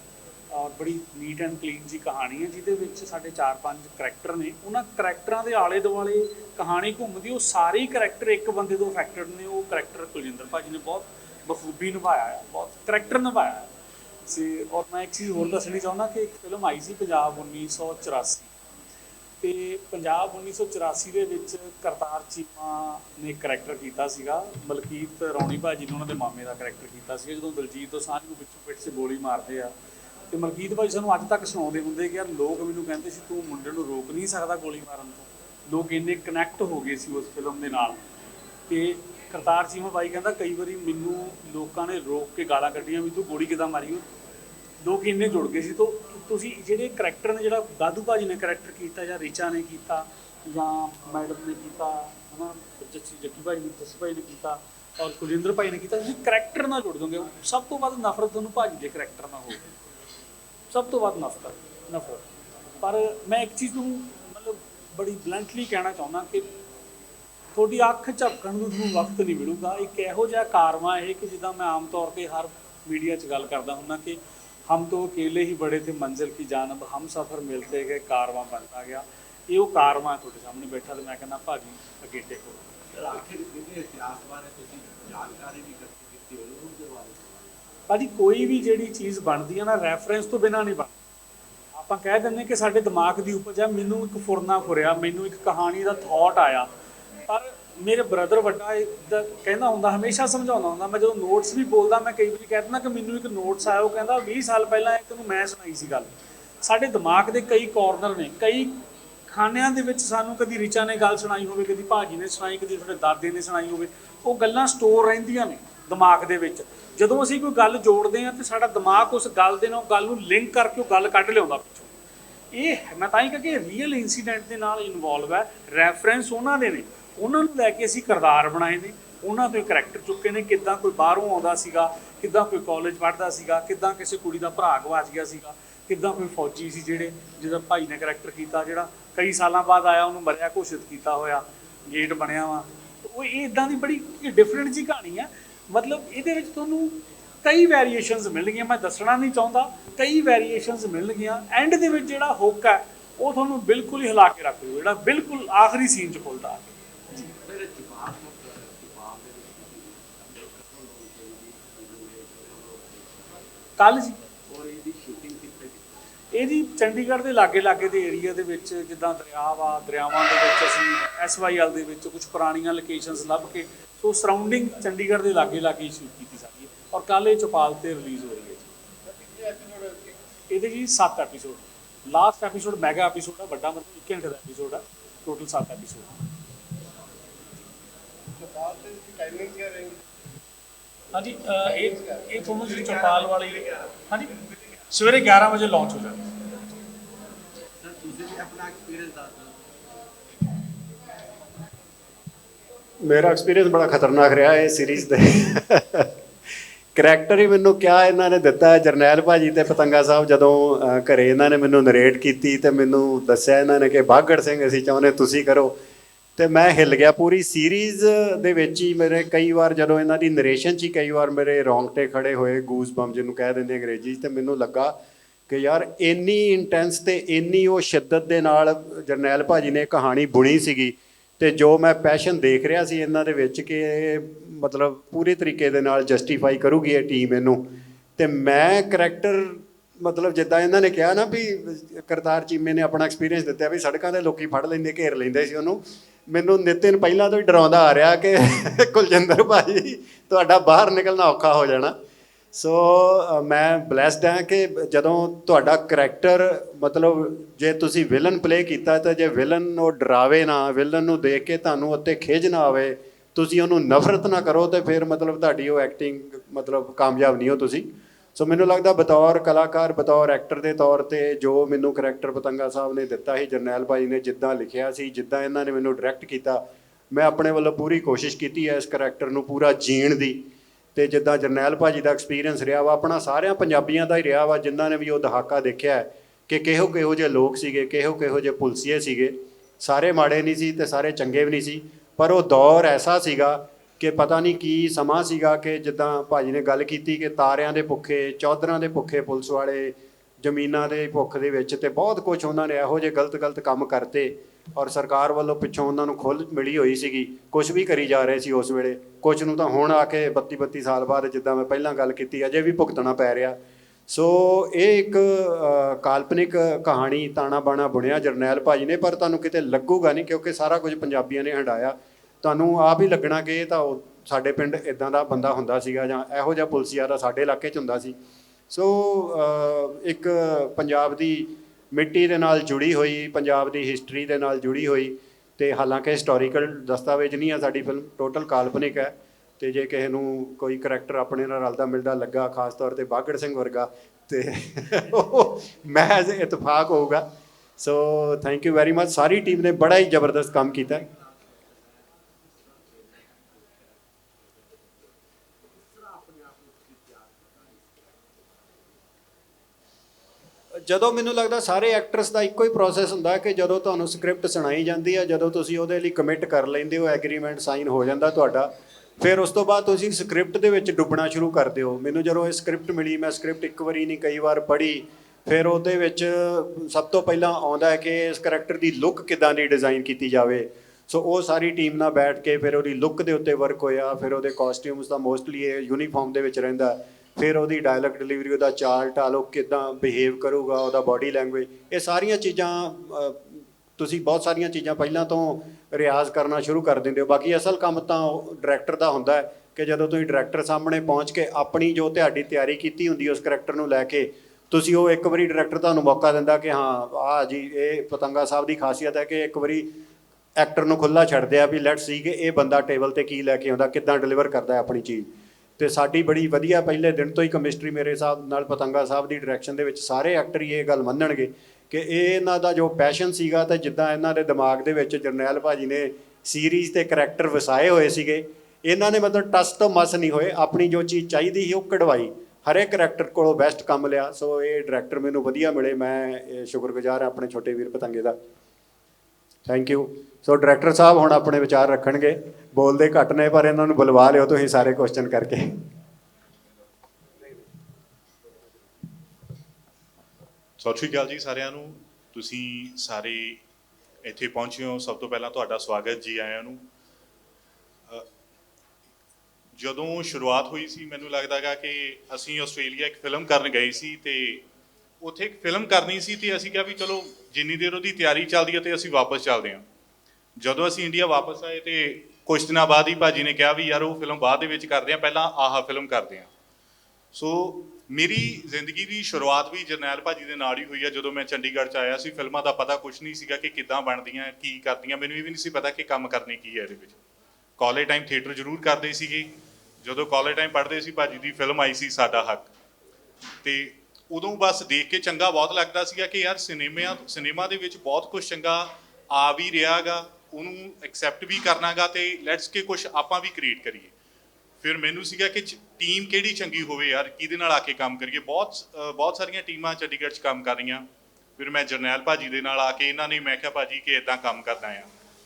ਔਰ ਬੜੀ ਨੀਟ ਐਂਡ ਕਲੀਨ ਜੀ ਕਹਾਣੀ ਹੈ ਜਿਹਦੇ ਵਿੱਚ ਸਾਡੇ 4-5 ਕਰੈਕਟਰ ਨੇ। ਉਹਨਾਂ ਕਰੈਕਟਰਾਂ ਦੇ ਆਲੇ ਦੁਆਲੇ ਕਹਾਣੀ ਘੁੰਮਦੀ, ਉਹ ਸਾਰੇ ਹੀ ਕਰੈਕਟਰ ਇੱਕ ਬੰਦੇ ਤੋਂ ਫੈਕਟਡ ਨੇ। ਉਹ ਕਰੈਕਟਰ ਕੁਲਜਿੰਦਰ ਭਾਜੀ ਨੇ ਬਹੁਤ ਬਖੂਬੀ ਨਿਭਾਇਆ ਹੈ ਬਹੁਤ ਕਰੈਕਟਰ ਨਿਭਾਇਆ ਸੀ ਔਰ ਮੈਂ ਇੱਕ ਚੀਜ਼ ਹੋਰ ਦੱਸਣੀ ਚਾਹੁੰਦਾ ਕਿ ਇੱਕ ਫਿਲਮ ਆਈ ਸੀ ਪੰਜਾਬ 1984 ਤੇ ਪੰਜਾਬ 1984 ਦੇ ਵਿੱਚ ਕਰਤਾਰ ਚੀਮਾ ਨੇ ਕਰੈਕਟਰ ਕੀਤਾ ਸੀਗਾ। ਮਲਕੀਤ ਰੌਣੀ ਭਾਜੀ ਨੇ ਉਹਨਾਂ ਦੇ ਮਾਮੇ ਦਾ ਕਰੈਕਟਰ ਕੀਤਾ ਸੀ ਜਦੋਂ ਦਲਜੀਤ ਦੋਸਾਂਝ ਨੂੰ ਵਿੱਚੋਂ ਪਿੱਛੇ ਗੋਲੀ ਮਾਰਦੇ ਆ। ਤੇ ਮਲਕੀਤ ਭਾਜੀ ਸਾਨੂੰ ਅੱਜ ਤੱਕ ਸੁਣਾਉਂਦੇ ਹੁੰਦੇ ਕਿ ਯਾਰ ਲੋਕ ਮੈਨੂੰ ਕਹਿੰਦੇ ਸੀ, ਤੂੰ ਮੁੰਡੇ ਨੂੰ ਰੋਕ ਨਹੀਂ ਸਕਦਾ ਗੋਲੀ ਮਾਰਨ ਤੋਂ। ਲੋਕ ਇੰਨੇ ਕਨੈਕਟ ਹੋ ਗਏ ਸੀ ਉਸ ਫਿਲਮ ਦੇ ਨਾਲ। ਤੇ ਕਰਤਾਰ ਚੀਮਾ ਬਾਈ ਕਹਿੰਦਾ, ਕਈ ਵਾਰੀ ਮੈਨੂੰ ਲੋਕਾਂ ਨੇ ਰੋਕ ਕੇ ਗਾਲਾਂ ਕੱਢੀਆਂ ਵੀ ਤੂੰ ਗੋਲੀ ਕਿਦਾਂ ਮਾਰੀ? ਲੋਕ ਇੰਨੇ ਜੁੜ ਗਏ ਸੀ, ਤੋਂ ਤੁਸੀਂ ਜਿਹੜੇ ਕਰੈਕਟਰ ਨੇ, ਜਿਹੜਾ ਦਾਦੂ ਭਾਜੀ ਨੇ ਕਰੈਕਟਰ ਕੀਤਾ ਜਾਂ ਰਿਚਾ ਨੇ ਕੀਤਾ ਜਾਂ ਮੈਡਮ ਨੇ ਕੀਤਾ, ਹਨਾ, ਜੱਸੀ ਜੱਗੀ ਭਾਈ ਨੇ, ਜੱਸੀ ਭਾਈ ਨੇ ਕੀਤਾ ਔਰ ਕੁਲਿੰਦਰ ਭਾਈ ਨੇ ਕੀਤਾ, ਤੁਸੀਂ ਕਰੈਕਟਰ ਨਾਲ ਜੁੜ ਜਾਓਗੇ ਸਭ ਤੋਂ ਵੱਧ ਨਫ਼ਰਤ ਤੁਹਾਨੂੰ ਭਾਜੀ ਦੇ ਕਰੈਕਟਰ ਨਾਲ ਹੋਊਗੀ। ਸਭ ਤੋਂ ਵੱਧ ਨਫ਼ਰਤ ਨਫ਼ਰਤ। ਪਰ ਮੈਂ ਇੱਕ ਚੀਜ਼ ਨੂੰ ਮਤਲਬ ਬੜੀ ਬਲੰਟਲੀ ਕਹਿਣਾ ਚਾਹੁੰਦਾ ਕਿ ਤੁਹਾਡੀ ਅੱਖ ਝਪਕਣ ਨੂੰ ਤੁਹਾਨੂੰ ਵਕਤ ਨਹੀਂ ਮਿਲੂਗਾ। ਇੱਕ ਇਹੋ ਜਿਹਾ ਕਾਰਵਾ ਇਹ ਕਿ ਜਿੱਦਾਂ ਮੈਂ ਆਮ ਤੌਰ ਤੇ ਹਰ ਮੀਡੀਆ 'ਚ ਗੱਲ ਕਰਦਾ ਹੁੰਦਾ ਕਿ ਹਮ ਤੋਂ ਅਕੇਲੇ ਹੀ ਬੜੇ ਥੇ ਮੰਜ਼ਿਲ ਕੀ ਜਾਨਬ ਹਮ ਸਫਰ ਮਿਲਤੇ ਗਏ ਕਾਰਵਾ ਬਣਦਾ ਗਿਆ ਇਹ ਉਹ ਕਾਰਵਾ ਤੁਹਾਡੇ ਸਾਹਮਣੇ ਬੈਠਾ ਤੇ ਮੈਂ ਕਹਿੰਦਾ ਭਾਜੀ ਅੱਗੇ ਟੇਕੋ ਭਾਜੀ ਕੋਈ ਵੀ ਜਿਹੜੀ ਚੀਜ਼ ਬਣਦੀ ਹੈ ਨਾ ਰੈਫਰੈਂਸ ਤੋਂ ਬਿਨਾ ਨਹੀਂ ਬਣਦੀ ਆਪਾਂ ਕਹਿ ਦਿੰਦੇ ਕਿ ਸਾਡੇ ਦਿਮਾਗ ਦੀ ਉਪਜ ਆ ਮੈਨੂੰ ਇੱਕ ਫੁਰਨਾ ਫੁਰਿਆ ਮੈਨੂੰ ਇੱਕ ਕਹਾਣੀ ਦਾ ਥਾਟ ਆਇਆ ਪਰ ਮੇਰੇ ਬ੍ਰਦਰ ਵੱਡਾ ਇਹਦਾ ਕਹਿੰਦਾ ਹੁੰਦਾ, ਹਮੇਸ਼ਾ ਸਮਝਾਉਂਦਾ ਹੁੰਦਾ, ਮੈਂ ਜਦੋਂ ਨੋਟਸ ਵੀ ਬੋਲਦਾ, ਮੈਂ ਕਈ ਵਾਰੀ ਕਹਿ ਦਿੰਦਾ ਕਿ ਮੈਨੂੰ ਇੱਕ ਨੋਟਸ ਆਇਆ, ਉਹ ਕਹਿੰਦਾ 20 ਸਾਲ ਪਹਿਲਾਂ ਇੱਕ ਨੂੰ ਮੈਂ ਸੁਣਾਈ ਸੀ ਗੱਲ। ਸਾਡੇ ਦਿਮਾਗ ਦੇ ਕਈ ਕਾਰਨਰ ਨੇ, ਕਈ ਖਾਨਿਆਂ ਦੇ ਵਿੱਚ ਸਾਨੂੰ ਕਦੀ ਰਿਚਾ ਨੇ ਗੱਲ ਸੁਣਾਈ ਹੋਵੇ, ਕਦੀ ਭਾਜੀ ਨੇ ਸੁਣਾਈ, ਕਦੀ ਤੁਹਾਡੇ ਦਾਦੇ ਨੇ ਸੁਣਾਈ ਹੋਵੇ, ਉਹ ਗੱਲਾਂ ਸਟੋਰ ਰਹਿੰਦੀਆਂ ਨੇ ਦਿਮਾਗ ਦੇ ਵਿੱਚ। ਜਦੋਂ ਅਸੀਂ ਕੋਈ ਗੱਲ ਜੋੜਦੇ ਹਾਂ ਤੇ ਸਾਡਾ ਦਿਮਾਗ ਉਸ ਗੱਲ ਦੇ ਨਾਲ, ਗੱਲ ਨੂੰ ਲਿੰਕ ਕਰਕੇ ਉਹ ਗੱਲ ਕੱਢ ਲਿਆਉਂਦਾ ਪਿੱਛੋਂ। ਇਹ ਮੈਂ ਤਾਂ ਹੀ ਕਿ ਰੀਅਲ ਇਨਸੀਡੈਂਟ ਦੇ ਨਾਲ ਇਨਵੋਲਵ ਹੈ ਰੈਫਰੈਂਸ ਉਹਨਾਂ ਦੇ ਨੇ। ਉਹਨਾਂ ਨੂੰ ਲੈ ਕੇ ਅਸੀਂ ਕਿਰਦਾਰ ਬਣਾਏ ਨੇ। ਉਹਨਾਂ ਤੋਂ ਕਰੈਕਟਰ ਚੁੱਕੇ ਨੇ। ਕਿੱਦਾਂ ਕੋਈ ਬਾਹਰੋਂ ਆਉਂਦਾ ਸੀਗਾ, ਕਿੱਦਾਂ ਕੋਈ ਕਾਲਜ ਪੜ੍ਹਦਾ ਸੀਗਾ, ਕਿੱਦਾਂ ਕਿਸੇ ਕੁੜੀ ਦਾ ਭਰਾ ਗਵਾਚ ਗਿਆ ਸੀਗਾ, ਕਿੱਦਾਂ ਕੋਈ ਫੌਜੀ ਸੀ ਜਿਹੜੇ, ਜਿਹਦਾ ਭਾਈ ਨੇ ਕਰੈਕਟਰ ਕੀਤਾ, ਜਿਹੜਾ ਕਈ ਸਾਲਾਂ ਬਾਅਦ ਆਇਆ, ਉਹਨੂੰ ਮਰਿਆ, ਘੋਸ਼ਿਤ ਕੀਤਾ ਹੋਇਆ ਗੇਟ ਬਣਿਆ ਵਾ। ਉਹ ਇਹ ਇਦਾਂ ਦੀ ਬੜੀ ਡਿਫਰੈਂਟ ਜੀ ਕਹਾਣੀ ਆ। ਮਤਲਬ ਇਹਦੇ ਵਿੱਚ ਤੁਹਾਨੂੰ ਕਈ ਵੈਰੀਏਸ਼ਨਸ ਮਿਲਣਗੀਆਂ। ਮੈਂ ਦੱਸਣਾ ਨਹੀਂ ਚਾਹੁੰਦਾ, ਕਈ ਵੈਰੀਏਸ਼ਨਸ ਮਿਲਣਗੀਆਂ। ਐਂਡ ਦੇ ਵਿੱਚ ਜਿਹੜਾ ਹੁੱਕ ਹੈ ਉਹ ਤੁਹਾਨੂੰ ਬਿਲਕੁਲ ਹੀ ਹਿਲਾ ਕੇ ਰੱਖ ਦਿਓ। ਜਿਹੜਾ ਬਿਲਕੁਲ ਆਖਰੀ ਸੀਨ 'ਚ ਖੁੱਲਦਾ ਆ ਕੱਲ ਜੀ। ਇਹਦੀ ਚੰਡੀਗੜ੍ਹ ਦੇ ਲਾਗੇ ਲਾਗੇ ਦੇ ਏਰੀਆ ਦੇ ਵਿੱਚ ਜਿੱਦਾਂ ਦਰਿਆ ਵਾ, ਦਰਿਆਵਾਂ ਦੇ ਵਿੱਚ ਅਸੀਂ ਐਸਵਾਈਐਲ ਦੇ ਵਿੱਚ ਕੁਝ ਪੁਰਾਣੀਆਂ ਲੋਕੇਸ਼ਨਸ ਲੱਭ ਕੇ ਸੋ ਸਰਾਊਂਡਿੰਗ ਚੰਡੀਗੜ੍ਹ ਦੇ ਲਾਗੇ ਲਾਗੇ ਸ਼ੂਟ ਕੀਤੀ ਸਾਡੀ ਔਰ ਕੱਲ ਇਹ ਚੌਪਾਲ ਤੇ ਰਿਲੀਜ਼ ਹੋ ਰਹੀ ਹੈ ਜੀ। ਇਹਦੇ ਜੀ 7 episode last episode mega episode ਆ, ਵੱਡਾ ਮਤਲਬ 1 ਘੰਟੇ ਦਾ ਐਪੀਸੋਡ ਆ ਟੋਟਲ 7 ਐਪੀਸੋਡ ਹਾਂਜੀ ਅਹ ਇਹ ਇਹ ਤੁਹਾਨੂੰ ਜਿਹੜੀ ਚੌਪਾਲ ਵਾਲੀ ਹਾਂਜੀ। ਸਵੇਰੇ 11 ਵਜੇ ਲਾਂਚ ਹੋ ਜਾਣਾ ਸਰ ਤੁਸੀਂ ਵੀ ਆਪਣਾ ਐਕਸਪੀਰੀਅੰਸ ਦੱਸ ਦਿਓ। ਮੇਰਾ ਐਕਸਪੀਰੀਅੰਸ ਬੜਾ ਖਤਰਨਾਕ ਰਿਹਾ ਇਹ ਸੀਰੀਜ਼ ਦੇ ਕਰੈਕਟਰ ਹੀ ਮੈਨੂੰ ਕਿਹਾ ਇਹਨਾਂ ਨੇ ਦਿੱਤਾ ਜਰਨੈਲ ਭਾਜੀ ਤੇ ਪਤੰਗਾ ਸਾਹਿਬ ਜਦੋਂ ਘਰੇ ਇਹਨਾਂ ਨੇ ਮੈਨੂੰ ਨਰੇਟ ਕੀਤੀ ਤੇ ਮੈਨੂੰ ਦੱਸਿਆ ਇਹਨਾਂ ਨੇ ਕਿ ਬਾਗੜ ਸਿੰਘ ਅਸੀਂ ਚਾਹੁੰਦੇ ਤੁਸੀਂ ਕਰੋ। ਤੇ ਮੈਂ ਹਿੱਲ ਗਿਆ ਪੂਰੀ ਸੀਰੀਜ਼ ਦੇ ਵਿੱਚ ਹੀ ਮੇਰੇ ਕਈ ਵਾਰ ਜਦੋਂ ਇਹਨਾਂ ਦੀ ਨਰੇਸ਼ਨ 'ਚ ਹੀ ਕਈ ਵਾਰ ਮੇਰੇ ਰੌਂਗਟੇ ਖੜੇ ਹੋਏ ਗੂਸ ਬੰਮ ਜਿਹਨੂੰ ਕਹਿ ਦਿੰਦੇ ਅੰਗਰੇਜ਼ੀ 'ਚ, ਤੇ ਮੈਨੂੰ ਲੱਗਾ ਕਿ ਯਾਰ ਇੰਨੀ ਇੰਟੈਂਸ ਤੇ ਇੰਨੀ ਉਹ ਸ਼ਿੱਦਤ ਦੇ ਨਾਲ ਜਰਨੈਲ ਭਾਜੀ ਨੇ ਕਹਾਣੀ ਬੁਣੀ ਸੀਗੀ ਤੇ ਜੋ ਮੈਂ ਪੈਸ਼ਨ ਦੇਖ ਰਿਹਾ ਸੀ ਇਹਨਾਂ ਦੇ ਵਿੱਚ ਕਿ ਇਹ ਮਤਲਬ ਪੂਰੇ ਤਰੀਕੇ ਦੇ ਨਾਲ ਜਸਟੀਫਾਈ ਕਰੂਗੀ ਇਹ ਟੀਮ ਇਹਨੂੰ। ਤੇ ਮੈਂ ਕਰੈਕਟਰ ਮਤਲਬ ਜਿੱਦਾਂ ਇਹਨਾਂ ਨੇ ਕਿਹਾ ਨਾ ਵੀ ਕਰਤਾਰ ਚੀਮੇ ਨੇ ਆਪਣਾ ਐਕਸਪੀਰੀਅੰਸ ਦਿੱਤਾ ਵੀ ਸੜਕਾਂ ਤੇ ਲੋਕੀ ਫੜ ਲੈਂਦੇ, ਘੇਰ ਲੈਂਦੇ ਸੀ ਉਹਨੂੰ। ਮੈਨੂੰ ਨਿਤਿਨ ਪਹਿਲਾਂ ਤੋਂ ਹੀ ਡਰਾਉਂਦਾ ਆ ਰਿਹਾ ਕਿ ਕੁਲਜਿੰਦਰ ਭਾਈ ਤੁਹਾਡਾ ਬਾਹਰ ਨਿਕਲਣਾ ਔਖਾ ਹੋ ਜਾਣਾ। ਸੋ ਮੈਂ ਬlesed ਹਾਂ ਕਿ ਜਦੋਂ ਤੁਹਾਡਾ ਕਰੈਕਟਰ ਮਤਲਬ ਜੇ ਤੁਸੀਂ ਵਿਲਨ ਪਲੇ ਕੀਤਾ ਤਾਂ ਜੇ ਵਿਲਨ ਉਹ ਡਰਾਵੇ ਨਾ ਵਿਲਨ ਨੂੰ ਦੇਖ ਕੇ ਤੁਹਾਨੂੰ ਉੱਤੇ ਖੇਜ ਨਾ ਆਵੇ, ਤੁਸੀਂ ਉਹਨੂੰ ਨਫ਼ਰਤ ਨਾ ਕਰੋ ਤੇ ਫਿਰ ਮਤਲਬ ਤੁਹਾਡੀ ਉਹ ਐਕਟਿੰਗ ਮਤਲਬ ਕਾਮਯਾਬ ਨਹੀਂ ਹੋ ਤੁਸੀਂ। ਸੋ ਮੈਨੂੰ ਲੱਗਦਾ ਬਤੌਰ ਕਲਾਕਾਰ, ਬਤੌਰ ਐਕਟਰ ਦੇ ਤੌਰ ਤੇ ਜੋ ਮੈਨੂੰ ਕਰੈਕਟਰ ਪਤੰਗਾ ਸਾਹਿਬ ਨੇ ਦਿੱਤਾ ਸੀ, ਜਰਨੈਲ ਭਾਈ ਨੇ ਜਿੱਦਾਂ ਲਿਖਿਆ ਸੀ, ਜਿੱਦਾਂ ਇਹਨਾਂ ਨੇ ਮੈਨੂੰ ਡਾਇਰੈਕਟ ਕੀਤਾ, ਮੈਂ ਆਪਣੇ ਵੱਲੋਂ ਪੂਰੀ ਕੋਸ਼ਿਸ਼ ਕੀਤੀ ਹੈ ਇਸ ਕਰੈਕਟਰ ਨੂੰ ਪੂਰਾ ਜੀਣ ਦੀ। ਤੇ ਜਿੱਦਾਂ ਜਰਨੈਲ ਭਾਜੀ ਦਾ ਐਕਸਪੀਰੀਅੰਸ ਰਿਹਾ ਵਾ, ਆਪਣਾ ਸਾਰਿਆਂ ਪੰਜਾਬੀਆਂ ਦਾ ਹੀ ਰਿਹਾ ਵਾ, ਜਿਨ੍ਹਾਂ ਨੇ ਵੀ ਉਹ ਦਹਾਕਾ ਦੇਖਿਆ ਹੈ ਕਿ ਕਿਹੋ ਕਿਹੋ ਜਿਹੇ ਲੋਕ ਸੀਗੇ, ਕਿਹੋ ਕਿਹੋ ਜਿਹੇ ਪੁਲਸੀਏ ਸੀਗੇ। ਸਾਰੇ ਮਾੜੇ ਨਹੀਂ ਸੀ ਤੇ ਸਾਰੇ ਚੰਗੇ ਵੀ ਨਹੀਂ ਸੀ, ਪਰ ਉਹ ਦੌਰ ਐਸਾ ਸੀਗਾ ਕਿ ਪਤਾ ਨਹੀਂ ਕੀ ਸਮਾਂ ਸੀਗਾ ਕਿ ਜਿੱਦਾਂ ਭਾਜੀ ਨੇ ਗੱਲ ਕੀਤੀ ਕਿ ਤਾਰਿਆਂ ਦੇ ਭੁੱਖੇ, ਚੌਧਰਾਂ ਦੇ ਭੁੱਖੇ ਪੁਲਿਸ ਵਾਲੇ, ਜ਼ਮੀਨਾਂ ਦੇ ਭੁੱਖ ਦੇ ਵਿੱਚ ਤੇ ਬਹੁਤ ਕੁਝ ਉਹਨਾਂ ਨੇ ਇਹੋ ਜਿਹੇ ਗਲਤ ਗਲਤ ਕੰਮ ਕਰਤੇ ਔਰ ਸਰਕਾਰ ਵੱਲੋਂ ਪਿੱਛੋਂ ਉਹਨਾਂ ਨੂੰ ਖੁੱਲ੍ਹ ਮਿਲੀ ਹੋਈ ਸੀਗੀ। ਕੁਝ ਵੀ ਕਰੀ ਜਾ ਰਹੇ ਸੀ ਉਸ ਵੇਲੇ। ਕੁਝ ਨੂੰ ਤਾਂ ਹੁਣ ਆ ਕੇ 32 32 ਸਾਲ ਬਾਅਦ ਜਿੱਦਾਂ ਮੈਂ ਪਹਿਲਾਂ ਗੱਲ ਕੀਤੀ, ਅਜੇ ਵੀ ਭੁਗਤਣਾ ਪੈ ਰਿਹਾ। ਸੋ ਇਹ ਇੱਕ ਕਾਲਪਨਿਕ ਕਹਾਣੀ ਤਾਣਾ ਬਾਣਾ ਬੁਣਿਆ ਜਰਨੈਲ ਭਾਜੀ ਨੇ, ਪਰ ਤੁਹਾਨੂੰ ਕਿਤੇ ਲੱਗੂਗਾ ਨਹੀਂ ਕਿਉਂਕਿ ਸਾਰਾ ਕੁਝ ਪੰਜਾਬੀਆਂ ਨੇ ਹੰਡਾਇਆ। ਤੁਹਾਨੂੰ ਆਪ ਹੀ ਲੱਗਣਾ ਕਿ ਇਹ ਤਾਂ ਉਹ ਸਾਡੇ ਪਿੰਡ ਇਦਾਂ ਦਾ ਬੰਦਾ ਹੁੰਦਾ ਸੀਗਾ ਜਾਂ ਇਹੋ ਜਿਹਾ ਪੁਲਸੀਆ ਦਾ ਸਾਡੇ ਇਲਾਕੇ 'ਚ ਹੁੰਦਾ ਸੀ। ਸੋ ਇੱਕ ਪੰਜਾਬ ਦੀ ਮਿੱਟੀ ਦੇ ਨਾਲ ਜੁੜੀ ਹੋਈ, ਪੰਜਾਬ ਦੀ ਹਿਸਟਰੀ ਦੇ ਨਾਲ ਜੁੜੀ ਹੋਈ ਤੇ ਹਾਲਾਂਕਿ ਹਿਸਟੋਰੀਕਲ ਦਸਤਾਵੇਜ਼ ਨਹੀਂ ਆ ਸਾਡੀ ਫਿਲਮ ਟੋਟਲ ਕਾਲਪਨਿਕ ਹੈ ਤੇ ਜੇ ਕਿਸੇ ਨੂੰ ਕੋਈ ਕਰੈਕਟਰ ਆਪਣੇ ਨਾਲ ਰਲਦਾ ਮਿਲਦਾ ਲੱਗਾ, ਖਾਸ ਤੌਰ ਤੇ ਬਾਗੜ ਸਿੰਘ ਵਰਗਾ ਤੇ ਉਹ ਮਹਿਜ਼ ਇਤਫਾਕ ਹੋਊਗਾ। So thank you very much sorry team ਨੇ ਬੜਾ ਹੀ ਜ਼ਬਰਦਸਤ ਕੰਮ ਕੀਤਾ। ਜਦੋਂ ਮੈਨੂੰ ਲੱਗਦਾ ਸਾਰੇ ਐਕਟਰਸ ਦਾ ਇੱਕੋ ਹੀ ਪ੍ਰੋਸੈਸ ਹੁੰਦਾ ਕਿ ਜਦੋਂ ਤੁਹਾਨੂੰ ਸਕ੍ਰਿਪਟ ਸੁਣਾਈ ਜਾਂਦੀ ਹੈ, ਜਦੋਂ ਤੁਸੀਂ ਉਹਦੇ ਲਈ ਕਮਿਟ ਕਰ ਲੈਂਦੇ ਹੋ ਐਗਰੀਮੈਂਟ ਸਾਈਨ ਹੋ ਜਾਂਦਾ ਤੁਹਾਡਾ, ਫਿਰ ਉਸ ਤੋਂ ਬਾਅਦ ਤੁਸੀਂ ਸਕ੍ਰਿਪਟ ਦੇ ਵਿੱਚ ਡੁੱਬਣਾ ਸ਼ੁਰੂ ਕਰਦੇ ਹੋ ਮੈਨੂੰ ਜਦੋਂ ਇਹ ਸਕ੍ਰਿਪਟ ਮਿਲੀ, ਮੈਂ ਸਕ੍ਰਿਪਟ ਇੱਕ ਵਾਰੀ ਨਹੀਂ, ਕਈ ਵਾਰ ਪੜ੍ਹੀ, ਫਿਰ ਉਹਦੇ ਵਿੱਚ ਸਭ ਤੋਂ ਪਹਿਲਾਂ ਆਉਂਦਾ ਹੈ ਕਿ ਇਸ ਕਰੈਕਟਰ ਦੀ ਲੁੱਕ ਕਿਦਾਂ ਦੀ ਡਿਜ਼ਾਈਨ ਕੀਤੀ ਜਾਵੇ। ਸੋ ਉਹ ਸਾਰੀ ਟੀਮ ਨਾਲ ਬੈਠ ਕੇ ਫਿਰ ਉਹਦੀ ਲੁੱਕ ਦੇ ਉੱਤੇ ਵਰਕ ਹੋਇਆ, ਫਿਰ ਉਹਦੇ ਕਾਸਟਿਊਮਸ ਦਾ ਮੋਸਟਲੀ ਇਹ ਯੂਨੀਫਾਰਮ ਦੇ ਵਿੱਚ ਰਹਿੰਦਾ। ਫਿਰ ਉਹਦੀ ਡਾਇਲੌਗ ਡਿਲੀਵਰੀ ਉਹਦਾ ਚਾਲ ਢਾਲ, ਉਹ ਕਿਦਾਂ ਬਿਹੇਵ ਕਰੂਗਾ, ਉਹਦਾ ਬਾਡੀ ਲੈਂਗੁਏਜ ਇਹ ਸਾਰੀਆਂ ਚੀਜ਼ਾਂ ਤੁਸੀਂ ਬਹੁਤ ਸਾਰੀਆਂ ਚੀਜ਼ਾਂ ਪਹਿਲਾਂ ਤੋਂ ਰਿਆਜ਼ ਕਰਨਾ ਸ਼ੁਰੂ ਕਰ ਦਿੰਦੇ ਹੋ। ਬਾਕੀ ਅਸਲ ਕੰਮ ਤਾਂ ਡਾਇਰੈਕਟਰ ਦਾ ਹੁੰਦਾ ਹੈ ਕਿ ਜਦੋਂ ਤੁਸੀਂ ਡਾਇਰੈਕਟਰ ਸਾਹਮਣੇ ਪਹੁੰਚ ਕੇ ਆਪਣੀ ਜੋ ਤੁਹਾਡੀ ਤਿਆਰੀ ਕੀਤੀ ਹੁੰਦੀ ਉਸ ਕਰੈਕਟਰ ਨੂੰ ਲੈ ਕੇ, ਤੁਸੀਂ ਉਹ ਇੱਕ ਵਾਰੀ ਡਾਇਰੈਕਟਰ ਤੁਹਾਨੂੰ ਮੌਕਾ ਦਿੰਦਾ ਕਿ ਹਾਂ, ਆਹ ਜੀ, ਇਹ ਪਤੰਗਾ ਸਾਹਿਬ ਦੀ ਖਾਸੀਅਤ ਹੈ ਕਿ ਇੱਕ ਵਾਰੀ ਐਕਟਰ ਨੂੰ ਖੁੱਲਾ ਛੱਡਦੇ ਆ ਵੀ ਲੈਟਸ ਸੀ ਕਿ ਇਹ ਬੰਦਾ ਟੇਬਲ ਤੇ ਕੀ ਲੈ ਕੇ ਆਉਂਦਾ, ਕਿੱਦਾਂ ਡਿਲੀਵਰ ਕਰਦਾ ਹੈ ਆਪਣੀ ਚੀਜ਼। ਤੇ ਸਾਡੀ ਬੜੀ ਵਧੀਆ ਪਹਿਲੇ ਦਿਨ ਤੋਂ ਹੀ ਕੈਮਿਸਟਰੀ ਮੇਰੇ ਹਿਸਾਬ ਨਾਲ ਪਤੰਗਾ ਸਾਹਿਬ ਦੀ ਡਾਇਰੈਕਸ਼ਨ ਦੇ ਵਿੱਚ ਸਾਰੇ ਐਕਟਰ ਹੀ ਇਹ ਗੱਲ ਮੰਨਣਗੇ ਕਿ ਇਹ ਇਹਨਾਂ ਦਾ ਜੋ ਪੈਸ਼ਨ ਸੀਗਾ ਤੇ ਜਿੱਦਾਂ ਇਹਨਾਂ ਦੇ ਦਿਮਾਗ ਦੇ ਵਿੱਚ ਜਰਨੈਲ ਭਾਜੀ ਨੇ ਸੀਰੀਜ਼ ਤੇ ਕਰੈਕਟਰ ਵਸਾਏ ਹੋਏ ਸੀਗੇ, ਇਹਨਾਂ ਨੇ ਮਤਲਬ ਟਸ ਤੋਂ ਮਸ ਨਹੀਂ ਹੋਏ, ਆਪਣੀ ਜੋ ਚੀਜ਼ ਚਾਹੀਦੀ ਸੀ ਉਹ ਕਢਵਾਈ, ਹਰੇਕ ਕਰੈਕਟਰ ਕੋਲੋਂ ਬੈਸਟ ਕੰਮ ਲਿਆ, ਸੋ ਇਹ ਡਾਇਰੈਕਟਰ ਮੈਨੂੰ ਵਧੀਆ ਮਿਲੇ, ਮੈਂ ਸ਼ੁਕਰਗੁਜ਼ਾਰ ਹਾਂ ਆਪਣੇ ਛੋਟੇ ਵੀਰ ਪਤੰਗੇ ਦਾ। ਥੈਂਕ ਯੂ ਸੋ ਡਾਇਰੈਕਟਰ ਸਾਹਿਬ ਹੁਣ ਆਪਣੇ ਵਿਚਾਰ ਰੱਖਣਗੇ। ਬੋਲਦੇ ਘੱਟ ਨੇ, ਪਰ ਇਹਨਾਂ ਨੂੰ ਬੁਲਵਾ ਲਿਓ ਤੁਸੀਂ ਸਾਰੇ ਕੁਐਸਚਨ ਕਰਕੇ। ਸਤਿ ਸ਼੍ਰੀ ਅਕਾਲ ਜੀ ਸਾਰਿਆਂ ਨੂੰ। ਤੁਸੀਂ ਸਾਰੇ ਇੱਥੇ ਪਹੁੰਚੇ ਹੋ। ਸਭ ਤੋਂ ਪਹਿਲਾਂ ਤੁਹਾਡਾ ਸਵਾਗਤ ਜੀ ਆਇਆਂ ਨੂੰ। ਜਦੋਂ ਸ਼ੁਰੂਆਤ ਹੋਈ ਸੀ, ਮੈਨੂੰ ਲੱਗਦਾਗਾ ਕਿ ਅਸੀਂ ਆਸਟ੍ਰੇਲੀਆ ਇੱਕ ਫਿਲਮ ਕਰਨ ਗਏ ਸੀ ਤੇ ਉੱਥੇ ਇੱਕ ਫਿਲਮ ਕਰਨੀ ਸੀ ਤੇ ਅਸੀਂ ਕਿਹਾ ਵੀ ਚਲੋ ਜਿੰਨੀ ਦੇਰ ਉਹਦੀ ਤਿਆਰੀ ਚੱਲਦੀ ਹੈ ਤੇ ਅਸੀਂ ਵਾਪਸ ਚੱਲਦੇ ਹਾਂ। ਜਦੋਂ ਅਸੀਂ ਇੰਡੀਆ ਵਾਪਸ ਆਏ ਤੇ ਕੁਝ ਦਿਨਾਂ ਬਾਅਦ ਹੀ ਭਾਜੀ ਨੇ ਕਿਹਾ ਵੀ ਯਾਰ ਉਹ ਫਿਲਮ ਬਾਅਦ ਦੇ ਵਿੱਚ ਕਰਦੇ ਹਾਂ, ਪਹਿਲਾਂ ਆਹ ਫਿਲਮ ਕਰਦੇ ਹਾਂ। ਸੋ ਮੇਰੀ ਜ਼ਿੰਦਗੀ ਦੀ ਸ਼ੁਰੂਆਤ ਵੀ ਜਰਨੈਲ ਭਾਜੀ ਦੇ ਨਾਲ ਹੀ ਹੋਈ ਹੈ ਜਦੋਂ ਮੈਂ ਚੰਡੀਗੜ੍ਹ ਚ ਆਇਆ ਸੀ। ਫਿਲਮਾਂ ਦਾ ਪਤਾ ਕੁਝ ਨਹੀਂ ਸੀਗਾ ਕਿ ਕਿੱਦਾਂ ਬਣਦੀਆਂ, ਕੀ ਕਰਦੀਆਂ। ਮੈਨੂੰ ਇਹ ਵੀ ਨਹੀਂ ਸੀ ਪਤਾ ਕਿ ਕੰਮ ਕਰਨੇ ਕੀ ਹੈ ਇਹਦੇ ਵਿੱਚ। ਕਾਲਜ ਟਾਈਮ ਥੀਏਟਰ ਜ਼ਰੂਰ ਕਰਦੇ ਸੀਗੇ। ਜਦੋਂ ਕਾਲਜ ਟਾਈਮ ਪੜ੍ਹਦੇ ਸੀ ਭਾਜੀ ਦੀ ਫਿਲਮ ਆਈ ਸੀ, ਸਾਡਾ ਹੱਕ। ਤੇ ਉਦੋਂ ਬਸ ਦੇਖ ਕੇ ਚੰਗਾ ਬਹੁਤ ਲੱਗਦਾ ਸੀਗਾ ਕਿ ਯਾਰ ਸਿਨੇਮਿਆਂ ਸਿਨੇਮਾ ਦੇ ਵਿੱਚ ਬਹੁਤ ਕੁਝ ਚੰਗਾ ਆ ਵੀ ਰਿਹਾਗਾ, ਉਹਨੂੰ ਐਕਸੈਪਟ ਵੀ ਕਰਨਾਗਾ ਤੇ ਲੈਟਸ ਕੇ ਕੁਝ ਆਪਾਂ ਵੀ ਕ੍ਰੀਏਟ ਕਰੀਏ। ਫਿਰ ਮੈਨੂੰ ਸੀਗਾ ਕਿ ਟੀਮ ਕਿਹੜੀ ਚੰਗੀ ਹੋਵੇ ਯਾਰ, ਕਿਹਦੇ ਨਾਲ ਆ ਕੇ ਕੰਮ ਕਰੀਏ? ਬਹੁਤ ਬਹੁਤ ਸਾਰੀਆਂ ਟੀਮਾਂ ਚੰਡੀਗੜ੍ਹ 'ਚ ਕੰਮ ਕਰ ਰਹੀਆਂ। ਫਿਰ ਮੈਂ ਜਰਨੈਲ ਭਾਜੀ ਦੇ ਨਾਲ ਆ ਕੇ ਇਹਨਾਂ ਨੇ ਮੈਂ ਕਿਹਾ, ਭਾਜੀ, ਕਿ ਇਦਾਂ ਕੰਮ ਕਰਨਾ ਆ।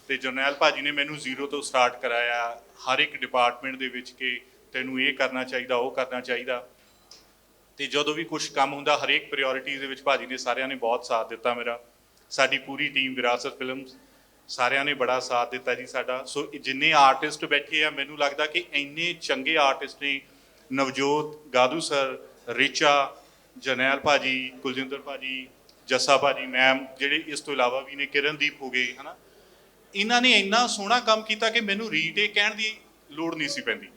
ਤੇ ਜਰਨੈਲ ਭਾਜੀ ਨੇ ਮੈਨੂੰ ਜ਼ੀਰੋ ਤੋਂ ਸਟਾਰਟ ਕਰਾਇਆ। ਹਰ ਇੱਕ ਡਿਪਾਰਟਮੈਂਟ ਦੇ ਵਿੱਚ ਕਿ ਤੈਨੂੰ ਇਹ ਕਰਨਾ ਚਾਹੀਦਾ, ਉਹ ਕਰਨਾ ਚਾਹੀਦਾ। ਤੇ ਜਦੋਂ ਵੀ ਕੁਝ ਕੰਮ ਹੁੰਦਾ, ਹਰੇਕ ਪ੍ਰਾਇੋਰਟੀ ਦੇ ਵਿੱਚ ਭਾਜੀ ਨੇ ਸਾਰਿਆਂ ਨੇ ਬਹੁਤ ਸਾਥ ਦਿੱਤਾ ਮੇਰਾ। ਸਾਡੀ ਪੂਰੀ ਟੀਮ ਵਿਰਾਸਤ ਫਿਲਮਸ ਸਾਰਿਆਂ ਨੇ ਬੜਾ ਸਾਥ ਦਿੱਤਾ ਜੀ ਸਾਡਾ। ਸੋ ਜਿੰਨੇ ਆਰਟਿਸਟ ਬੈਠੇ ਆ, ਮੈਨੂੰ ਲੱਗਦਾ ਕਿ ਇੰਨੇ ਚੰਗੇ ਆਰਟਿਸਟ ਨੇ ਨਵਜੋਤ ਗਾਦੂ ਸਰ ਰਿਚਾ, ਜਰਨੈਲ ਭਾਜੀ, ਕੁਲਜਿੰਦਰ ਭਾਜੀ, ਜੱਸਾ ਭਾਜੀ ਮੈਮ ਜਿਹੜੇ ਇਸ ਤੋਂ ਇਲਾਵਾ ਵੀ ਨੇ, ਕਿਰਨਦੀਪ ਹੋ ਗਏ, ਹਨਾ। ਇਹਨਾਂ ਨੇ ਇੰਨਾ ਸੋਹਣਾ ਕੰਮ ਕੀਤਾ ਕਿ ਮੈਨੂੰ ਰੀਟੇਕ ਕਹਿਣ ਦੀ ਲੋੜ ਨਹੀਂ ਸੀ ਪੈਂਦੀ।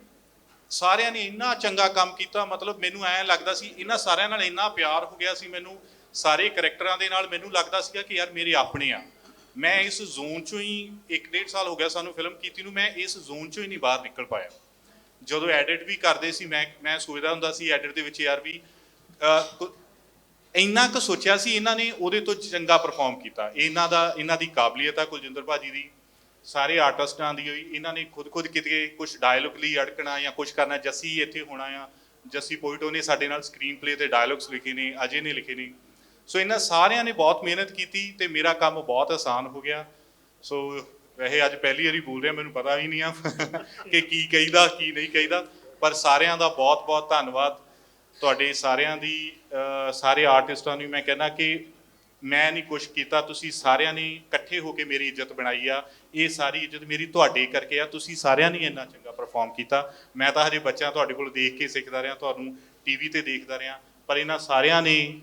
ਸਾਰਿਆਂ ਨੇ ਇੰਨਾ ਚੰਗਾ ਕੰਮ ਕੀਤਾ, ਮਤਲਬ ਮੈਨੂੰ ਐਂ ਲੱਗਦਾ ਸੀ, ਇਹਨਾਂ ਸਾਰਿਆਂ ਨਾਲ ਇੰਨਾ ਪਿਆਰ ਹੋ ਗਿਆ ਸੀ ਮੈਨੂੰ, ਸਾਰੇ ਕਰੈਕਟਰਾਂ ਦੇ ਨਾਲ ਮੈਨੂੰ ਲੱਗਦਾ ਸੀਗਾ ਕਿ ਯਾਰ ਮੇਰੇ ਆਪਣੇ ਆ। ਮੈਂ ਇਸ ਜ਼ੋਨ ਚੋਂ ਹੀ ਇੱਕ ਡੇਢ ਸਾਲ ਹੋ ਗਿਆ ਸਾਨੂੰ ਫਿਲਮ ਕੀਤੀ ਨੂੰ, ਮੈਂ ਇਸ ਜ਼ੋਨ ਚੋਂ ਹੀ ਨਹੀਂ ਬਾਹਰ ਨਿਕਲ ਪਾਇਆ। ਜਦੋਂ ਐਡਿਟ ਵੀ ਕਰਦੇ ਸੀ, ਮੈਂ ਮੈਂ ਸੋਚਦਾ ਹੁੰਦਾ ਸੀ ਐਡਿਟ ਦੇ ਵਿੱਚ ਯਾਰ ਵੀ ਇੰਨਾ ਕੁ ਸੋਚਿਆ ਸੀ, ਇਹਨਾਂ ਨੇ ਉਹਦੇ ਤੋਂ ਚੰਗਾ ਪਰਫਾਰਮ ਕੀਤਾ। ਇਹਨਾਂ ਦਾ, ਇਹਨਾਂ ਦੀ ਕਾਬਲੀਅਤ ਆ ਕੁਲਜਿੰਦਰ ਭਾਜੀ ਦੀ। ਸਾਰੇ ਆਰਟਿਸਟਾਂ ਦੀ ਹੋਈ, ਇਹਨਾਂ ਨੇ ਖੁਦ ਖੁਦ ਕਿਤੇ ਕੁਝ ਡਾਇਲੌਗ ਲਈ ਅੜਕਣਾ ਜਾਂ ਕੁਝ ਕਰਨਾ, ਜੱਸੀ ਇੱਥੇ ਹੋਣਾ ਆ, ਜੱਸੀ ਪੋਇਟੋ ਨੇ ਸਾਡੇ ਨਾਲ ਸਕਰੀਨ ਪਲੇ ਤੇ ਡਾਇਲੌਗਸ ਲਿਖੇ ਨੇ, ਅਜੇ ਨੇ ਲਿਖੇ ਨੇ। ਸੋ ਇਹਨਾਂ ਸਾਰਿਆਂ ਨੇ ਬਹੁਤ ਮਿਹਨਤ ਕੀਤੀ ਤੇ ਮੇਰਾ ਕੰਮ ਬਹੁਤ ਆਸਾਨ ਹੋ ਗਿਆ। ਸੋ ਵੈਸੇ ਅੱਜ ਪਹਿਲੀ ਵਾਰੀ ਬੋਲ ਰਿਹਾ, ਮੈਨੂੰ ਪਤਾ ਵੀ ਨਹੀਂ ਆ ਕਿ ਕੀ ਕਹੀਦਾ, ਕੀ ਨਹੀਂ ਕਹੀਦਾ, ਪਰ ਸਾਰਿਆਂ ਦਾ ਬਹੁਤ ਬਹੁਤ ਧੰਨਵਾਦ। ਤੁਹਾਡੇ ਸਾਰਿਆਂ ਦੀ ਸਾਰੇ ਆਰਟਿਸਟਾਂ ਨੂੰ ਮੈਂ ਕਹਿੰਦਾ ਕਿ ਮੈਂ ਨਹੀਂ ਕੁਝ ਕੀਤਾ, ਤੁਸੀਂ ਸਾਰਿਆਂ ਨੇ ਇਕੱਠੇ ਹੋ ਕੇ ਮੇਰੀ ਇੱਜ਼ਤ ਬਣਾਈ ਆ। ਇਹ ਸਾਰੀ ਇੱਜ਼ਤ ਮੇਰੀ ਤੁਹਾਡੇ ਕਰਕੇ ਆ। ਤੁਸੀਂ ਸਾਰਿਆਂ ਨੇ ਇੰਨਾ ਚੰਗਾ ਪਰਫਾਰਮ ਕੀਤਾ। ਮੈਂ ਤਾਂ ਹਜੇ ਬੱਚਾ ਤੁਹਾਡੇ ਕੋਲ ਦੇਖ ਕੇ ਸਿੱਖਦਾ ਰਿਹਾ, ਤੁਹਾਨੂੰ ਟੀਵੀ ਤੇ ਦੇਖਦਾ ਰਿਹਾ। ਪਰ ਇਹਨਾਂ ਸਾਰਿਆਂ ਨੇ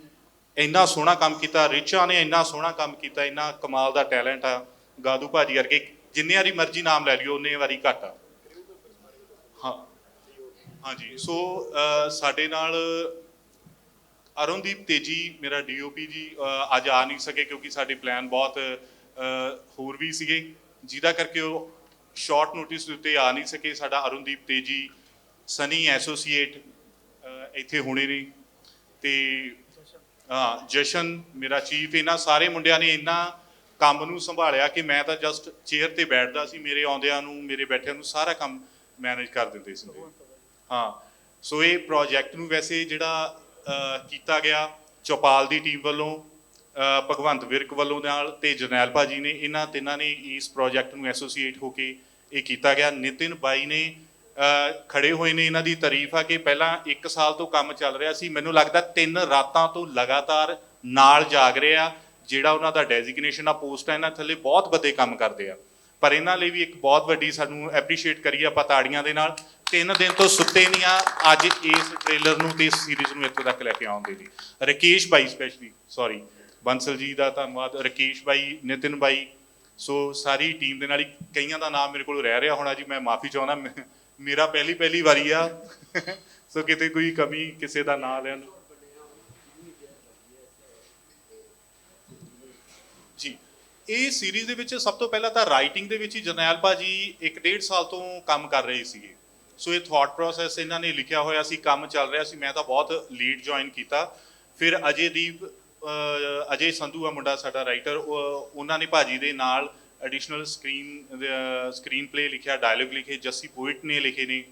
ਇੰਨਾ ਸੋਹਣਾ ਕੰਮ ਕੀਤਾ, ਰਿਚਾ ਨੇ ਇੰਨਾ ਸੋਹਣਾ ਕੰਮ ਕੀਤਾ, ਇੰਨਾ ਕਮਾਲ ਦਾ ਟੈਲੈਂਟ ਆ। ਗਾਦੂ ਭਾਜੀ ਵਰਗੇ ਜਿੰਨੇ ਵਾਰੀ ਮਰਜ਼ੀ ਨਾਮ ਲੈ ਲਿਓ, ਉਹਨੇ ਵਾਰੀ ਘੱਟ ਆ। ਹਾਂ। ਹਾਂਜੀ ਸੋ ਸਾਡੇ ਨਾਲ ਅਰੁਣਦੀਪ ਤੇਜੀ, ਮੇਰਾ ਡੀਓਪੀ ਜੀ ਅੱਜ ਆ ਨਹੀਂ ਸਕੇ ਕਿਉਂਕਿ ਸਾਡੇ ਪਲਾਨ ਬਹੁਤ ਹੋਰ ਵੀ ਸੀਗੇ। ਜਿਹਦਾ ਕਰਕੇ ਉਹ ਸ਼ਾਰਟ ਨੋਟਿਸ ਦੇ ਉੱਤੇ ਆ ਨਹੀਂ ਸਕੇ। ਸਾਡਾ ਅਰੁਣਦੀਪ ਤੇਜੀ ਸਨੀ ਐਸੋਸੀਏਟ ਇੱਥੇ ਹੋਣੇ ਨੇ। ਤੇ, ਹਾਂ, ਜਸ਼ਨ, ਮੇਰਾ ਚੀਫ ਇਹਨਾਂ ਸਾਰੇ ਮੁੰਡਿਆਂ ਨੇ ਇੰਨਾ ਕੰਮ ਨੂੰ ਸੰਭਾਲਿਆ ਕਿ ਮੈਂ ਤਾਂ ਜਸਟ ਚੇਅਰ ਤੇ ਬੈਠਦਾ ਸੀ। ਮੇਰੇ ਆਉਂਦਿਆਂ ਨੂੰ, ਮੇਰੇ ਬੈਠਿਆਂ ਨੂੰ ਸਾਰਾ ਕੰਮ ਮੈਨੇਜ ਕਰ ਦਿੰਦੇ ਸੀ। ਹਾਂ ਸੋ ਇਹ ਪ੍ਰੋਜੈਕਟ ਨੂੰ ਵੈਸੇ ਜਿਹੜਾ ਕੀਤਾ ਗਿਆ। ਚੌਪਾਲ ਦੀ ਟੀਮ ਵੱਲੋਂ ਭਗਵੰਤ ਵਿਰਕ ਵੱਲੋਂ ਨਾਲ ਤੇ ਜਰਨੈਲ ਭਾਜੀ ਨੇ ਇਹਨਾਂ ਤਿੰਨਾਂ ਨੇ ਇਸ ਪ੍ਰੋਜੈਕਟ ਨੂੰ ਐਸੋਸੀਏਟ ਹੋ ਕੇ ਇਹ ਕੀਤਾ ਗਿਆ। ਨਿਤਿਨ ਬਾਈ ਨੇ ਅਹ, ਖੜੇ ਹੋਏ ਨੇ ਇਹਨਾਂ ਦੀ ਤਾਰੀਫ ਆ ਕਿ ਪਹਿਲਾਂ 1 ਸਾਲ ਤੋਂ ਕੰਮ ਚੱਲ ਰਿਹਾ ਸੀ। ਮੈਨੂੰ ਲੱਗਦਾ ਤਿੰਨ ਰਾਤਾਂ ਤੋਂ ਲਗਾਤਾਰ ਨਾਲ ਜਾਗ ਰਹੇ ਆ ਜਿਹੜਾ ਉਹਨਾਂ ਦਾ ਡੈਜ਼ਿਗਨੇਸ਼ਨ ਆ ਪੋਸਟ ਆ ਇਹਨਾਂ ਥੱਲੇ ਬਹੁਤ ਵੱਡੇ ਕੰਮ ਕਰਦੇ ਆ। ਪਰ ਇਹਨਾਂ ਲਈ ਵੀ ਇੱਕ ਬਹੁਤ ਵੱਡੀ ਸਾਨੂੰ ਐਪਰੀਸ਼ੀਏਟ ਕਰੀਏ ਆਪਾਂ ਤਾੜੀਆਂ ਦੇ ਨਾਲ। ਤਿੰਨ ਦਿਨ ਤੋਂ ਸੁੱਤੇ ਨਹੀਂ ਆ। ਅੱਜ ਇਸ ਟ੍ਰੇਲਰ ਨੂੰ ਤੇ ਇਸ ਸੀਰੀਜ਼ ਨੂੰ ਇੱਥੋਂ ਤੱਕ ਲੈ ਕੇ ਆਉਂਦੇ ਦੇ ਲਈ। ਰਕੇਸ਼ ਬਾਈ ਸਪੈਸ਼ਲੀ ਸੌਰੀ ਬੰਸਲ ਜੀ ਦਾ ਧੰਨਵਾਦ। ਰਕੇਸ਼ ਬਾਈ, ਨਿਤਿਨ ਬਾਈ। ਸੋ ਸਾਰੀ ਟੀਮ ਦੇ ਨਾਲ ਹੀ ਕਈਆਂ ਦਾ ਨਾਮ ਮੇਰੇ ਕੋਲ ਰਹਿ ਰਿਹਾ ਹੋਣਾ ਜੀ, ਮੈਂ ਮਾਫੀ ਚਾਹੁੰਦਾ। ਮੇਰਾ ਪਹਿਲੀ ਪਹਿਲੀ ਵਾਰੀ ਆ। ਸੋ ਕਿਤੇ ਕੋਈ ਕਮੀ ਕਿਸੇ ਦਾ ਨਾਂ ਲੈਣ ਜੀ। ਇਹ ਸੀਰੀਜ਼ ਦੇ ਵਿੱਚ ਸਭ ਤੋਂ ਪਹਿਲਾਂ ਤਾਂ ਰਾਈਟਿੰਗ ਦੇ ਵਿੱਚ ਹੀ ਜਰਨੈਲ ਭਾਜੀ ਇੱਕ ਡੇਢ ਸਾਲ ਤੋਂ ਕੰਮ ਕਰ ਰਹੇ ਸੀਗੇ। ਸੋ ਇਹ ਥਾਟ ਪ੍ਰੋਸੈਸ ਇਹਨਾਂ ਨੇ ਲਿਖਿਆ ਹੋਇਆ ਸੀ, ਕੰਮ ਚੱਲ ਰਿਹਾ ਸੀ, ਮੈਂ ਤਾਂ ਬਹੁਤ ਲੀਡ ਜੁਆਇਨ ਕੀਤਾ। ਫਿਰ ਅਜੇ ਦੀਪ ਅਜੇ ਸੰਧੂ ਆ ਮੁੰਡਾ ਸਾਡਾ ਰਾਈਟਰ ਉਹਨਾਂ ਨੇ ਭਾਜੀ ਦੇ ਨਾਲ ਐਡੀਸ਼ਨਲ ਸਕਰੀਨ ਸਕਰੀਨ ਪਲੇ ਲਿਖਿਆ ਡਾਇਲੌਗ ਲਿਖੇ, ਜੱਸੀ ਪੋਇਟ ਨੇ ਲਿਖੇ ਨੇ।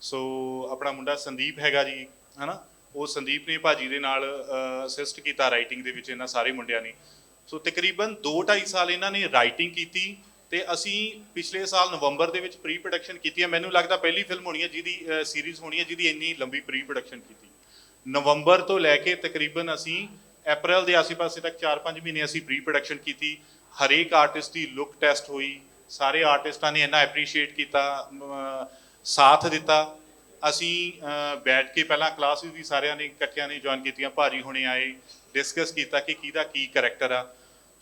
ਸੋ ਆਪਣਾ ਮੁੰਡਾ ਸੰਦੀਪ ਹੈਗਾ ਜੀ, ਹਨਾ? ਉਹ ਸੰਦੀਪ ਨੇ ਭਾਜੀ ਦੇ ਨਾਲ ਅਸਿਸਟ ਕੀਤਾ ਰਾਈਟਿੰਗ ਦੇ ਵਿੱਚ ਇਹਨਾਂ ਸਾਰੇ ਮੁੰਡਿਆਂ ਨੇ। ਸੋ ਤਕਰੀਬਨ 2.5 ਸਾਲ ਇਹਨਾਂ ਨੇ ਰਾਈਟਿੰਗ ਕੀਤੀ। ਤੇ ਅਸੀਂ ਪਿਛਲੇ ਸਾਲ ਨਵੰਬਰ ਦੇ ਵਿੱਚ ਪ੍ਰੀ ਪ੍ਰੋਡਕਸ਼ਨ ਕੀਤੀ ਹੈ। ਮੈਨੂੰ ਲੱਗਦਾ ਪਹਿਲੀ ਫਿਲਮ ਹੋਣੀ ਹੈ ਜਿਹਦੀ ਸੀਰੀਜ਼ ਹੋਣੀ ਹੈ ਜਿਹਦੀ ਇੰਨੀ ਲੰਬੀ ਪ੍ਰੀ ਪ੍ਰੋਡਕਸ਼ਨ ਕੀਤੀ। ਨਵੰਬਰ ਤੋਂ ਲੈ ਕੇ ਤਕਰੀਬਨ ਅਸੀਂ ਅਪ੍ਰੈਲ ਦੇ ਆਸ-ਪਾਸੇ ਤੱਕ 4-5 ਮਹੀਨੇ ਅਸੀਂ ਪ੍ਰੀ ਪ੍ਰੋਡਕਸ਼ਨ ਕੀਤੀ। ਹਰੇਕ ਆਰਟਿਸਟ ਦੀ ਲੁੱਕ ਟੈਸਟ ਹੋਈ। ਸਾਰੇ ਆਰਟਿਸਟਾਂ ਨੇ ਇੰਨਾ ਐਪਰੀਸ਼ੀਏਟ ਕੀਤਾ ਸਾਥ ਦਿੱਤਾ। ਅਸੀਂ ਬੈਠ ਕੇ ਪਹਿਲਾਂ ਕਲਾਸਿਸ ਵੀ ਸਾਰਿਆਂ ਨੇ ਇਕੱਠਿਆਂ ਨੇ ਜੁਆਇਨ ਕੀਤੀਆਂ। ਭਾਜੀ ਹੁਣੇ ਆਏ ਡਿਸਕਸ ਕੀਤਾ ਕਿ ਕਿਹਦਾ ਕੀ ਕੈਰੈਕਟਰ ਆ।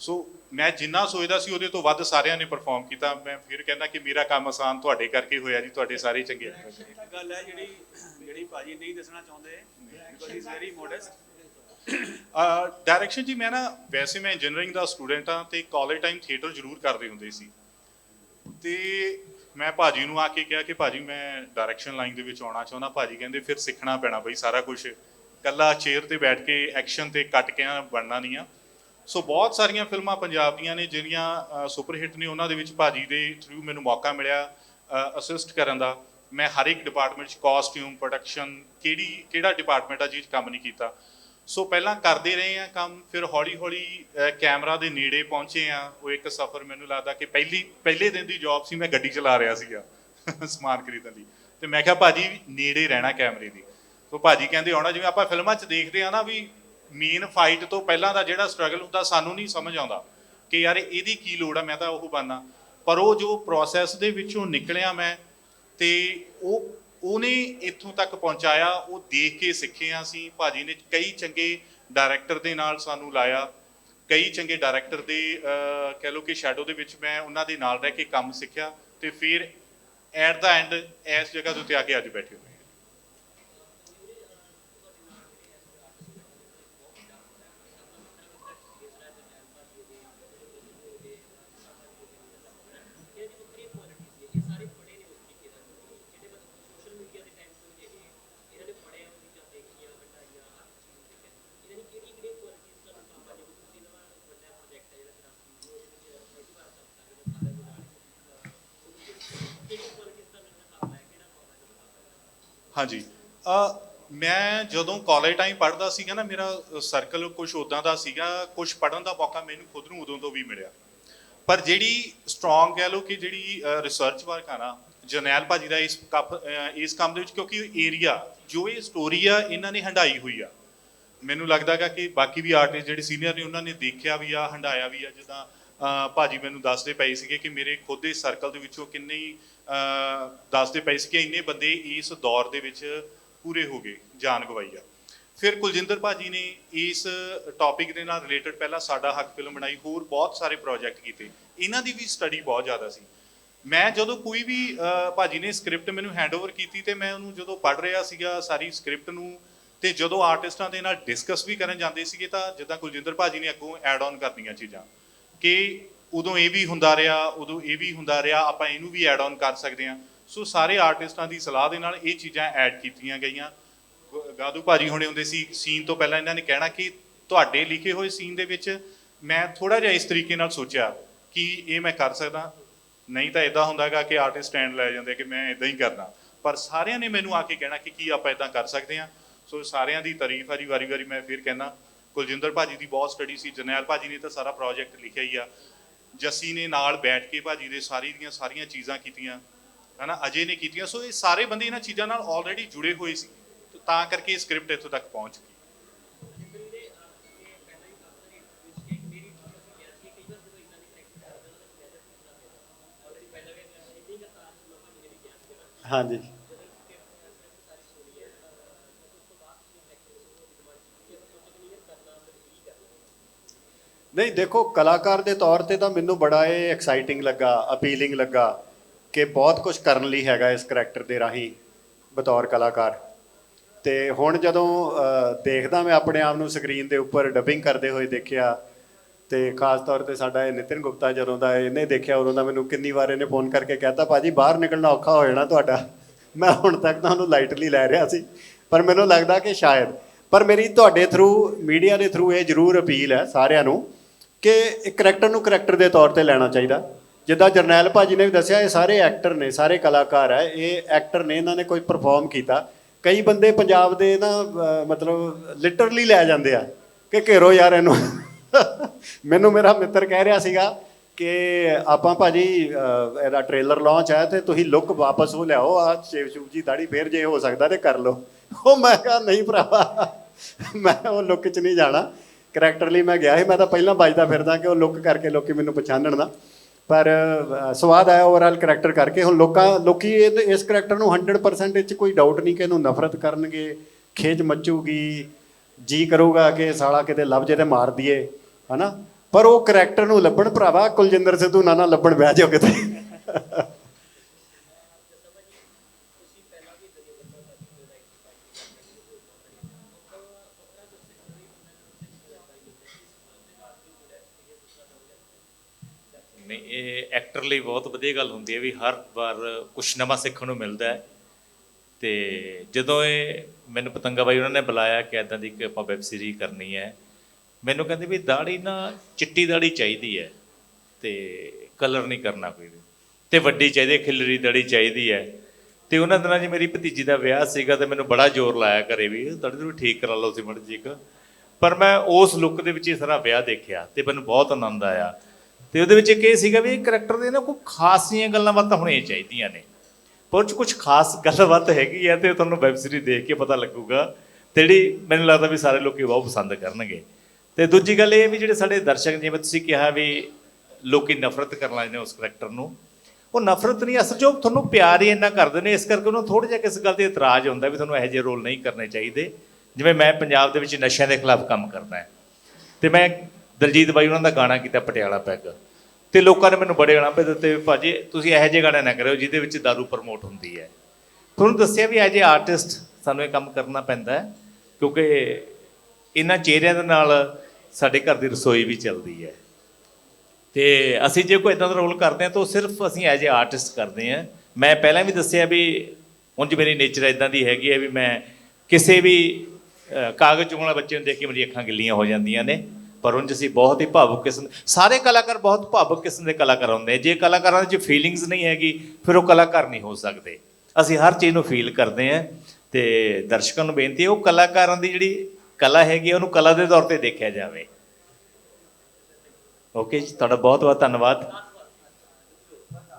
ਸੋ ਮੈਂ ਜਿੰਨਾ ਸੋਚਦਾ ਸੀ ਉਹਦੇ ਤੋਂ ਵੱਧ ਸਾਰਿਆਂ ਨੇ ਪਰਫਾਰਮ ਕੀਤਾ। ਮੈਂ ਫਿਰ ਕਹਿੰਦਾ ਕਿ ਮੇਰਾ ਕੰਮ ਆਸਾਨ ਤੁਹਾਡੇ ਕਰਕੇ ਹੋਇਆ ਜੀ ਤੁਹਾਡੇ ਸਾਰੇ ਚੰਗੇ। ਗੱਲ ਹੈ ਜਿਹੜੀ ਜਿਹੜੀ ਭਾਜੀ ਨਹੀਂ ਦੱਸਣਾ ਚਾਹੁੰਦੇ because is very modest direction ਜੀ ਮੈਂ ਨਾ ਵੈਸੇ ਮੈਂ ਇੰਜੀਨੀਅਰਿੰਗ ਦਾ ਸਟੂਡੈਂਟ ਆ ਤੇ ਕਾਲਜ ਟਾਈਮ ਥੀਏਟਰ ਜ਼ਰੂਰ ਕਰਦੇ ਹੁੰਦੇ ਸੀ। ਤੇ ਮੈਂ ਭਾਜੀ ਨੂੰ ਆ ਕੇ ਕਿਹਾ ਕਿ ਭਾਜੀ ਮੈਂ ਡਾਇਰੈਕਸ਼ਨ ਲਾਈਨ ਦੇ ਵਿੱਚ ਆਉਣਾ ਚਾਹੁੰਦਾ। ਭਾਜੀ ਕਹਿੰਦੇ ਫਿਰ ਸਿੱਖਣਾ ਪੈਣਾ ਬਈ ਸਾਰਾ ਕੁਝ ਕੱਲਾ ਚੇਅਰ ਤੇ ਬੈਠ ਕੇ ਐਕਸ਼ਨ ਤੇ ਕੱਟ ਕੇ ਬਣਨਾ ਨਹੀਂ ਆ। ਸੋ ਬਹੁਤ ਸਾਰੀਆਂ ਫਿਲਮਾਂ ਪੰਜਾਬ ਦੀਆਂ ਨੇ, ਜਿਹੜੀਆਂ ਸੁਪਰ ਹਿੱਟ ਨੇ ਉਹਨਾਂ ਦੇ ਵਿੱਚ ਭਾਜੀ ਦੇ ਥਰੂ ਮੈਨੂੰ ਮੌਕਾ ਮਿਲਿਆ ਅਸਿਸਟ ਕਰਨ ਦਾ। ਮੈਂ ਹਰ ਇੱਕ ਡਿਪਾਰਟਮੈਂਟ 'ਚ ਕਾਸਟਿਊਮ ਪ੍ਰੋਡਕਸ਼ਨ ਕਿਹੜੀ, ਕਿਹੜਾ ਡਿਪਾਰਟਮੈਂਟ ਆ ਜਿਹਦੇ ਕੰਮ ਨਹੀਂ ਕੀਤਾ। ਸੋ ਪਹਿਲਾਂ ਕਰਦੇ ਰਹੇ ਆ ਕੰਮ, ਫਿਰ ਹੌਲੀ ਹੌਲੀ ਕੈਮਰਾ ਦੇ ਨੇੜੇ ਪਹੁੰਚੇ ਆ। ਉਹ ਇੱਕ ਸਫ਼ਰ ਮੈਨੂੰ ਲੱਗਦਾ ਕਿ ਪਹਿਲੀ, ਪਹਿਲੇ ਦਿਨ ਦੀ ਜੌਬ ਸੀ, ਮੈਂ ਗੱਡੀ ਚਲਾ ਰਿਹਾ ਸੀਗਾ, ਸਮਾਨ ਖਰੀਦਣ ਲਈ। ਤੇ ਮੈਂ ਕਿਹਾ ਭਾਜੀ, ਨੇੜੇ ਰਹਿਣਾ ਕੈਮਰੇ ਦੀ। ਸੋ ਭਾਜੀ ਕਹਿੰਦੇ ਆਉਣਾ, ਜਿਵੇਂ ਆਪਾਂ ਫਿਲਮਾਂ 'ਚ ਦੇਖਦੇ ਆ ਨਾ ਵੀ ਮੇਨ ਫਾਈਟ ਤੋਂ ਪਹਿਲਾਂ ਦਾ ਜਿਹੜਾ ਸਟਰਗਲ ਹੁੰਦਾ, ਸਾਨੂੰ ਨਹੀਂ ਸਮਝ ਆਉਂਦਾ ਕਿ ਯਾਰ ਇਹਦੀ ਕੀ ਲੋੜ ਆ, ਮੈਂ ਤਾਂ ਉਹ ਬਣਨਾ। ਪਰ ਉਹ ਜੋ ਪ੍ਰੋਸੈਸ ਦੇ ਵਿੱਚੋਂ ਨਿਕਲਿਆ ਮੈਂ ਤੇ ਉਹ, ਉਹਨੇ ਇੱਥੋਂ ਤੱਕ ਪਹੁੰਚਾਇਆ, ਉਹ ਦੇਖ ਕੇ ਸਿੱਖੇ ਹਾਂ ਅਸੀਂ। ਭਾਜੀ ਨੇ ਕਈ ਚੰਗੇ ਡਾਇਰੈਕਟਰ ਦੇ ਨਾਲ ਸਾਨੂੰ ਲਾਇਆ। ਕਈ ਚੰਗੇ ਡਾਇਰੈਕਟਰ ਦੇ ਕਹਿ ਲਓ ਕਿ ਸ਼ੈਡੋ ਦੇ ਵਿੱਚ ਮੈਂ ਉਹਨਾਂ ਦੇ ਨਾਲ ਰਹਿ ਕੇ ਕੰਮ ਸਿੱਖਿਆ ਤੇ ਫਿਰ ਐਟ ਦਾ ਐਂਡ ਇਸ ਜਗ੍ਹਾ ਦੇ ਉੱਤੇ ਆ ਕੇ ਅੱਜ ਬੈਠੇ ਹੋਏ। ਹਾਂ ਹਾਂਜੀ। ਅ, ਮੈਂ ਜਦੋਂ ਕਾਲਜ ਟਾਈਮ ਪੜ੍ਹਦਾ ਸੀਗਾ ਨਾ, ਮੇਰਾ ਸਰਕਲ ਕੁਝ ਉਦਾਂ ਦਾ ਸੀਗਾ ਕੁਝ ਪੜ੍ਹਨ ਦਾ ਮੌਕਾ ਮੈਨੂੰ ਖੁਦ ਨੂੰ ਉਦੋਂ ਤੋਂ ਵੀ ਮਿਲਿਆ। ਪਰ ਜਿਹੜੀ ਸਟਰੋਂਗ ਕਹਿ ਲਓ ਕਿ ਜਿਹੜੀ ਰਿਸਰਚ ਵਰਕ ਆ ਨਾ, ਜਰਨੈਲ ਭਾਜੀ ਦਾ ਇਸ ਕੱਪ ਇਸ ਕੰਮ ਦੇ ਵਿੱਚ, ਕਿਉਂਕਿ ਏਰੀਆ ਜੋ ਇਹ ਸਟੋਰੀ ਆ, ਇਹਨਾਂ ਨੇ ਹੰਡਾਈ ਹੋਈ ਆ। ਮੈਨੂੰ ਲੱਗਦਾਗਾ ਕਿ ਬਾਕੀ ਵੀ ਆਰਟਿਸਟ ਜਿਹੜੇ ਸੀਨੀਅਰ ਨੇ, ਉਹਨਾਂ ਨੇ ਦੇਖਿਆ ਵੀ ਆ, ਹੰਡਾਇਆ ਵੀ ਆ, ਜਿੱਦਾਂ ਭਾਜੀ ਮੈਨੂੰ ਦੱਸਦੇ ਪਏ ਸੀਗੇ ਕਿ ਮੇਰੇ ਖੁਦ ਦੇ ਸਰਕਲ ਦੇ ਵਿੱਚੋਂ ਕਿੰਨੇ ਹੀ ਦੱਸਦੇ ਪਏ ਸੀ ਕਿ ਇੰਨੇ ਬੰਦੇ ਇਸ ਦੌਰ ਦੇ ਵਿੱਚ ਪੂਰੇ ਹੋ ਗਏ ਜਾਨ ਗਵਾਈ ਆ। ਫਿਰ ਕੁਲਜਿੰਦਰ ਭਾਜੀ ਨੇ ਇਸ ਟੌਪਿਕ ਦੇ ਨਾਲ ਰਿਲੇਟਡ ਪਹਿਲਾਂ ਸਾਡਾ ਹੱਕ ਫਿਲਮ ਬਣਾਈ ਹੋਰ ਬਹੁਤ ਸਾਰੇ ਪ੍ਰੋਜੈਕਟ ਕੀਤੇ। ਇਹਨਾਂ ਦੀ ਵੀ ਸਟੱਡੀ ਬਹੁਤ ਜ਼ਿਆਦਾ ਸੀ। ਮੈਂ ਜਦੋਂ ਕੋਈ ਵੀ ਅਹ, ਭਾਜੀ ਨੇ ਸਕ੍ਰਿਪਟ ਮੈਨੂੰ ਹੈਂਡਓਵਰ ਕੀਤੀ ਤੇ ਮੈਂ ਉਹਨੂੰ ਜਦੋਂ ਪੜ੍ਹ ਰਿਹਾ ਸੀਗਾ ਸਾਰੀ ਸਕ੍ਰਿਪਟ ਨੂੰ ਤੇ ਜਦੋਂ ਆਰਟਿਸਟਾਂ ਦੇ ਨਾਲ ਡਿਸਕਸ ਵੀ ਕਰਨ ਜਾਂਦੇ ਸੀਗੇ ਤਾਂ ਜਿੱਦਾਂ ਕੁਲਜਿੰਦਰ ਭਾਜੀ ਨੇ ਅੱਗੋਂ ਐਡ ਆਨ ਕਰਦੀਆਂ ਚੀਜ਼ਾਂ। ਕਿ ਉਦੋਂ ਇਹ ਵੀ ਹੁੰਦਾ ਰਿਹਾ, ਉਦੋਂ ਇਹ ਵੀ ਹੁੰਦਾ ਰਿਹਾ, ਆਪਾਂ ਇਹਨੂੰ ਵੀ ਐਡ ਆਨ ਕਰ ਸਕਦੇ ਹਾਂ। ਸੋ ਸਾਰੇ ਆਰਟਿਸਟਾਂ ਦੀ ਸਲਾਹ ਦੇ ਨਾਲ ਇਹ ਚੀਜ਼ਾਂ ਐਡ ਕੀਤੀਆਂ ਗਈਆਂ। ਗ- ਗਾਦੂ ਭਾਜੀ ਹੋਣੇ ਹੁੰਦੇ ਸੀ ਸੀਨ ਤੋਂ ਪਹਿਲਾਂ ਇਹਨਾਂ ਨੇ ਕਹਿਣਾ ਕਿ ਤੁਹਾਡੇ ਲਿਖੇ ਹੋਏ ਸੀਨ ਦੇ ਵਿੱਚ ਮੈਂ ਥੋੜਾ ਜਿਹਾ ਇਸ ਤਰੀਕੇ ਨਾਲ ਸੋਚਿਆ ਕਿ ਇਹ ਮੈਂ ਕਰ ਸਕਦਾ। ਨਹੀਂ ਤਾਂ ਇਦਾਂ ਹੁੰਦਾਗਾ ਕਿ ਆਰਟਿਸਟ ਸਟੈਂਡ ਲੈ ਜਾਂਦੇ ਕਿ ਮੈਂ ਇਦਾਂ ਹੀ ਕਰਨਾ ਪਰ ਸਾਰਿਆਂ ਨੇ ਮੈਨੂੰ ਆ ਕੇ ਕਹਿਣਾ ਕਿ ਕੀ ਆਪਾਂ ਇਦਾਂ ਕਰ ਸਕਦੇ ਹਾਂ। ਸੋ ਸਾਰਿਆਂ ਦੀ ਤਾਰੀਫ ਆ ਜੀ, ਵਾਰੀ-ਵਾਰੀ ਮੈਂ ਫਿਰ ਕਹਿਣਾ ਕੁਲਜਿੰਦਰ ਭਾਜੀ ਦੀ ਬਹੁਤ ਸਟੱਡੀ ਸੀ, ਜਰਨੈਲ ਭਾਜੀ ਨੇ ਤਾਂ ਸਾਰਾ ਪ੍ਰੋਜੈਕਟ ਲਿਖਿਆ ਹੀ ਆ। ਜੱਸੀ ਨੇ ਨਾਲ ਬੈਠ ਕੇ ਭਾਜੀ ਦੇ ਸਾਰੀ ਦੀਆਂ ਸਾਰੀਆਂ ਚੀਜ਼ਾਂ ਕੀਤੀਆਂ, ਹਨਾ, ਅਜੇ ਨੇ ਕੀਤੀਆਂ। ਸੋ ਇਹ ਸਾਰੇ ਬੰਦੇ ਇਹਨਾਂ ਚੀਜ਼ਾਂ ਨਾਲ ਆਲਰੇਡੀ ਜੁੜੇ ਹੋਏ ਸੀ, ਤਾਂ ਕਰਕੇ ਇਹ ਸਕ੍ਰਿਪਟ ਇੱਥੋਂ ਤੱਕ ਪਹੁੰਚ ਗਈ। ਹਾਂਜੀ। ਨਹੀਂ, ਦੇਖੋ, ਕਲਾਕਾਰ ਦੇ ਤੌਰ ਤੇ ਤਾਂ ਮੈਨੂੰ ਬੜਾ ਇਹ ਐਕਸਾਈਟਿੰਗ ਲੱਗਾ ਅਪੀਲਿੰਗ ਲੱਗਾ ਕਿ ਬਹੁਤ ਕੁਝ ਕਰਨ ਲਈ ਹੈਗਾ ਇਸ ਕਰੈਕਟਰ ਦੇ ਰਾਹੀਂ ਬਤੌਰ ਕਲਾਕਾਰ। ਤੇ ਹੁਣ ਜਦੋਂ ਦੇਖਦਾ ਮੈਂ ਆਪਣੇ ਆਪ ਨੂੰ ਸਕਰੀਨ ਦੇ ਉੱਪਰ ਡਬਿੰਗ ਕਰਦੇ ਹੋਏ ਦੇਖਿਆ ਤੇ ਖਾਸ ਤੌਰ ਤੇ ਸਾਡਾ ਇਹ ਨਿਤਿਨ ਗੁਪਤਾ ਜਦੋਂ ਦਾ ਇਹਨੇ ਦੇਖਿਆ, ਉਦੋਂ ਦਾ ਮੈਨੂੰ ਕਿੰਨੀ ਵਾਰ ਇਹਨੇ ਫੋਨ ਕਰਕੇ ਕਹਿਤਾ, ਭਾਜੀ, ਬਾਹਰ ਨਿਕਲਣਾ ਔਖਾ ਹੋ ਜਾਣਾ ਤੁਹਾਡਾ। ਮੈਂ ਹੁਣ ਤੱਕ ਤਾਂ ਉਹਨੂੰ ਲਾਈਟਲੀ ਲੈ ਰਿਹਾ ਸੀ। ਪਰ ਮੈਨੂੰ ਲੱਗਦਾ ਕਿ ਸ਼ਾਇਦ, ਪਰ ਮੇਰੀ ਤੁਹਾਡੇ ਥਰੂ ਮੀਡੀਆ ਦੇ ਥਰੂ ਇਹ ਜ਼ਰੂਰ ਅਪੀਲ ਹੈ ਸਾਰਿਆਂ ਨੂੰ ਕਿ ਕਰੈਕਟਰ ਨੂੰ ਕਰੈਕਟਰ ਦੇ ਤੌਰ ਤੇ ਲੈਣਾ ਚਾਹੀਦਾ। ਜਿੱਦਾਂ ਜਰਨੈਲ ਭਾਜੀ ਨੇ ਵੀ ਦੱਸਿਆ ਇਹ ਸਾਰੇ ਐਕਟਰ ਨੇ ਸਾਰੇ ਕਲਾਕਾਰ ਹੈ ਇਹ ਐਕਟਰ ਨੇ ਇਹਨਾਂ ਨੇ ਕੋਈ ਪਰਫਾਰਮ ਕੀਤਾ। ਕਈ ਬੰਦੇ ਪੰਜਾਬ ਦੇ ਨਾ ਮਤਲਬ ਲਿਟਰਲੀ ਲੈ ਜਾਂਦੇ ਆ ਕਿ ਘੇਰੋ ਯਾਰ ਇਹਨੂੰ। ਮੈਨੂੰ ਮੇਰਾ ਮਿੱਤਰ ਕਹਿ ਰਿਹਾ ਸੀਗਾ ਕਿ ਆਪਾਂ ਭਾਜੀ ਅਹ, ਇਹਦਾ ਟ੍ਰੇਲਰ ਲਾਂਚ ਹੈ ਤੇ ਤੁਸੀਂ ਲੁੱਕ ਵਾਪਸ ਉਹ ਲਿਆਓ ਆ ਸ਼ਿਵ ਸ਼ਿਵ ਜੀ ਦਾੜੀ ਫੇਰ ਜੇ ਹੋ ਸਕਦਾ ਤੇ ਕਰ ਲਓ। ਉਹ ਮੈਂ ਕਿਹਾ ਨਹੀਂ ਭਰਾਵਾ ਮੈਂ ਉਹ ਲੁੱਕ 'ਚ ਨਹੀਂ ਜਾਣਾ। ਕਰੈਕਟਰ ਲਈ ਮੈਂ ਗਿਆ ਸੀ, ਮੈਂ ਤਾਂ ਪਹਿਲਾਂ ਵੱਜਦਾ ਫਿਰਦਾ ਕਿ ਉਹ ਲੁੱਕ ਕਰਕੇ ਲੋਕੀ ਮੈਨੂੰ ਪਛਾਣਨ ਨਾ ਪਰ ਸਵਾਦ ਆਇਆ ਓਵਰਆਲ ਕਰੈਕਟਰ ਕਰਕੇ। ਹੁਣ ਲੋਕਾਂ, ਲੋਕੀ ਇਹ- ਇਸ ਕਰੈਕਟਰ ਨੂੰ 100% ਵਿੱਚ ਕੋਈ ਡਾਊਟ ਨਹੀਂ ਕਿ ਇਹਨੂੰ ਨਫ਼ਰਤ ਕਰਨਗੇ, ਖੇਜ ਮੱਚੂਗੀ, ਜੀ ਕਰੂਗਾ ਕਿ ਸਾਲਾ ਕਿਤੇ ਲੱਭ ਜੇ ਤੇ ਮਾਰ ਦਈਏ, ਹਨਾ? ਪਰ ਉਹ ਕਰੈਕਟਰ ਨੂੰ ਲੱਭਣ ਭਰਾਵਾ, ਕੁਲਜਿੰਦਰ ਸਿੱਧੂ ਨਾ ਨਾ ਲੱਭਣ ਬਹਿ ਜਾਓ ਕਿਤੇ। ਇਹ ਲਈ ਬਹੁਤ ਵਧੀਆ ਗੱਲ ਹੁੰਦੀ ਹੈ ਵੀ ਹਰ ਵਾਰ ਕੁਝ ਨਵਾਂ ਸਿੱਖਣ ਨੂੰ ਮਿਲਦਾ ਹੈ। ਤੇ ਜਦੋਂ ਇਹ ਮੈਨੂੰ ਪਤੰਗਾ ਬਾਈ ਉਹਨਾਂ ਨੇ ਬੁਲਾਇਆ ਕਿ ਇਦਾਂ ਦੀ ਇੱਕ ਆਪਾਂ ਵੈਬ ਸੀਰੀਜ਼ ਕਰਨੀ ਹੈ, ਮੈਨੂੰ ਕਹਿੰਦੇ ਵੀ ਦਾੜੀ ਨਾ ਚਿੱਟੀ ਦਾੜੀ ਚਾਹੀਦੀ ਹੈ ਤੇ ਕਲਰ ਨਹੀਂ ਕਰਨਾ ਕੋਈ ਤੇ ਵੱਡੀ ਚਾਹੀਦੀ ਖਿਲਰੀ ਦਾੜੀ ਚਾਹੀਦੀ ਹੈ। ਤੇ ਉਹਨਾਂ ਦਿਨਾਂ 'ਚ ਮੇਰੀ ਭਤੀਜੀ ਦਾ ਵਿਆਹ ਸੀਗਾ ਤੇ ਮੈਨੂੰ ਬੜਾ ਜ਼ੋਰ ਲਾਇਆ ਘਰੇ ਵੀ ਤੁਹਾਡੇ ਤੋਂ ਠੀਕ ਕਰਾ ਲਓ ਸੀ ਮੜ ਜੀ ਇੱਕ। ਪਰ ਮੈਂ ਉਸ ਲੁੱਕ ਦੇ ਵਿੱਚ ਇਹ ਸਾਰਾ ਵਿਆਹ ਦੇਖਿਆ ਤੇ ਮੈਨੂੰ ਬਹੁਤ ਆਨੰਦ ਆਇਆ। ਤੇ ਉਹਦੇ ਵਿੱਚ ਇੱਕ ਇਹ ਸੀਗਾ ਵੀ ਇਹ ਕਰੈਕਟਰ ਦੇ ਨਾ ਕੋਈ ਖਾਸੀਆਂ ਗੱਲਾਂ ਬਾਤਾਂ ਹੋਣੀਆਂ ਚਾਹੀਦੀਆਂ ਨੇ। ਪਰ ਉਹ 'ਚ ਕੁਝ ਖਾਸ ਗੱਲਬਾਤ ਹੈਗੀ ਆ ਤੇ ਤੁਹਾਨੂੰ ਵੈਬ ਸੀਰੀਜ਼ ਦੇਖ ਕੇ ਪਤਾ ਲੱਗੂਗਾ ਤੇ ਜਿਹੜੀ ਮੈਨੂੰ ਲੱਗਦਾ ਵੀ ਸਾਰੇ ਲੋਕੀ ਬਹੁਤ ਪਸੰਦ ਕਰਨਗੇ। ਤੇ ਦੂਜੀ ਗੱਲ ਇਹ ਵੀ ਜਿਹੜੇ ਸਾਡੇ ਦਰਸ਼ਕ ਜਿਵੇਂ ਤੁਸੀਂ ਕਿਹਾ ਵੀ ਲੋਕੀ ਨਫ਼ਰਤ ਕਰਨ ਲੱਗ ਨੇ ਉਸ ਕਰੈਕਟਰ ਨੂੰ, ਉਹ ਨਫ਼ਰਤ ਨਹੀਂ, ਅਸਲ ਜੋ ਤੁਹਾਨੂੰ ਪਿਆਰ ਹੀ ਇੰਨਾ ਕਰਦੇ ਨੇ, ਇਸ ਕਰਕੇ ਉਹਨੂੰ ਥੋੜਾ ਜਿਹਾ ਕਿਸ ਗੱਲ ਤੇ ਇਤਰਾਜ਼ ਹੁੰਦਾ ਵੀ ਤੁਹਾਨੂੰ ਇਹੋ ਜਿਹੇ ਰੋਲ ਨਹੀਂ ਕਰਨੇ ਚਾਹੀਦੇ। ਜਿਵੇਂ ਮੈਂ ਪੰਜਾਬ ਦੇ ਵਿੱਚ ਨਸ਼ਿਆਂ ਦੇ ਖਿਲਾਫ ਕੰਮ ਕਰਦਾ ਹੈ। ਤੇ ਮੈਂ ਦਲਜੀਤ ਬਾਈ ਉਹਨਾਂ ਦਾ ਗਾਣਾ ਕੀਤਾ ਪਟਿਆਲਾ ਪੈਗ। ਤੇ ਲੋਕਾਂ ਨੇ ਮੈਨੂੰ ਬੜੇ ਗਾਣਾ ਦਿੱਤੇ ਵੀ ਭਾਜੀ, ਤੁਸੀਂ ਇਹੋ ਜਿਹੇ ਗਾਣੇ ਨਾ ਕਰਿਓ ਜਿਹਦੇ ਵਿੱਚ ਦਾਰੂ ਪ੍ਰਮੋਟ ਹੁੰਦੀ ਹੈ। ਤੁਹਾਨੂੰ ਦੱਸਿਆ ਵੀ ਐਜ ਏ ਆਰਟਿਸਟ ਸਾਨੂੰ ਇਹ ਕੰਮ ਕਰਨਾ ਪੈਂਦਾ ਹੈ, ਕਿਉਂਕਿ ਇਹਨਾਂ ਚਿਹਰਿਆਂ ਦੇ ਨਾਲ ਸਾਡੇ ਘਰ ਦੀ ਰਸੋਈ ਵੀ ਚੱਲਦੀ ਹੈ। ਤੇ ਅਸੀਂ ਜੇ ਕੋਈ ਇਦਾਂ ਦਾ ਰੋਲ ਕਰਦੇ ਹਾਂ ਤਾਂ ਉਹ ਸਿਰਫ ਅਸੀਂ ਐਜ ਏ ਆਰਟਿਸਟ ਕਰਦੇ ਹਾਂ। ਮੈਂ ਪਹਿਲਾਂ ਵੀ ਦੱਸਿਆ ਵੀ ਉਂਝ ਮੇਰੀ ਨੇਚਰ ਇਦਾਂ ਦੀ ਹੈਗੀ ਹੈ ਵੀ ਮੈਂ ਕਿਸੇ ਵੀ ਕਾਗਜ਼ ਚੁਗਣ ਬੱਚੇ ਨੂੰ ਦੇਖ ਕੇ ਮੇਰੀ ਅੱਖਾਂ ਗਿੱਲੀਆਂ ਹੋ ਜਾਂਦੀਆਂ ਨੇ। ਪਰ ਉਂਝ ਅਸੀਂ ਬਹੁਤ ਹੀ ਭਾਵੁਕ ਕਿਸਮ ਸਾਰੇ ਕਲਾਕਾਰ ਬਹੁਤ ਭਾਵੁਕ ਕਿਸਮ ਦੇ ਕਲਾਕਾਰ ਹੁੰਦੇ ਜੇ ਕਲਾਕਾਰਾਂ ਦੇ ਵਿੱਚ ਫੀਲਿੰਗਸ ਨਹੀਂ ਹੈਗੀ, ਫਿਰ ਉਹ ਕਲਾਕਾਰ ਨਹੀਂ ਹੋ ਸਕਦੇ। ਅਸੀਂ ਹਰ ਚੀਜ਼ ਨੂੰ ਫੀਲ ਕਰਦੇ ਹਾਂ ਤੇ ਦਰਸ਼ਕਾਂ ਨੂੰ ਬੇਨਤੀ ਹੈ, ਉਹ ਕਲਾਕਾਰਾਂ ਦੀ ਜਿਹੜੀ ਕਲਾ ਹੈਗੀ ਉਹਨੂੰ ਕਲਾ ਦੇ ਤੌਰ ਤੇ ਦੇਖਿਆ ਜਾਵੇ। ਓਕੇ ਜੀ, ਤੁਹਾਡਾ ਬਹੁਤ ਬਹੁਤ ਧੰਨਵਾਦ।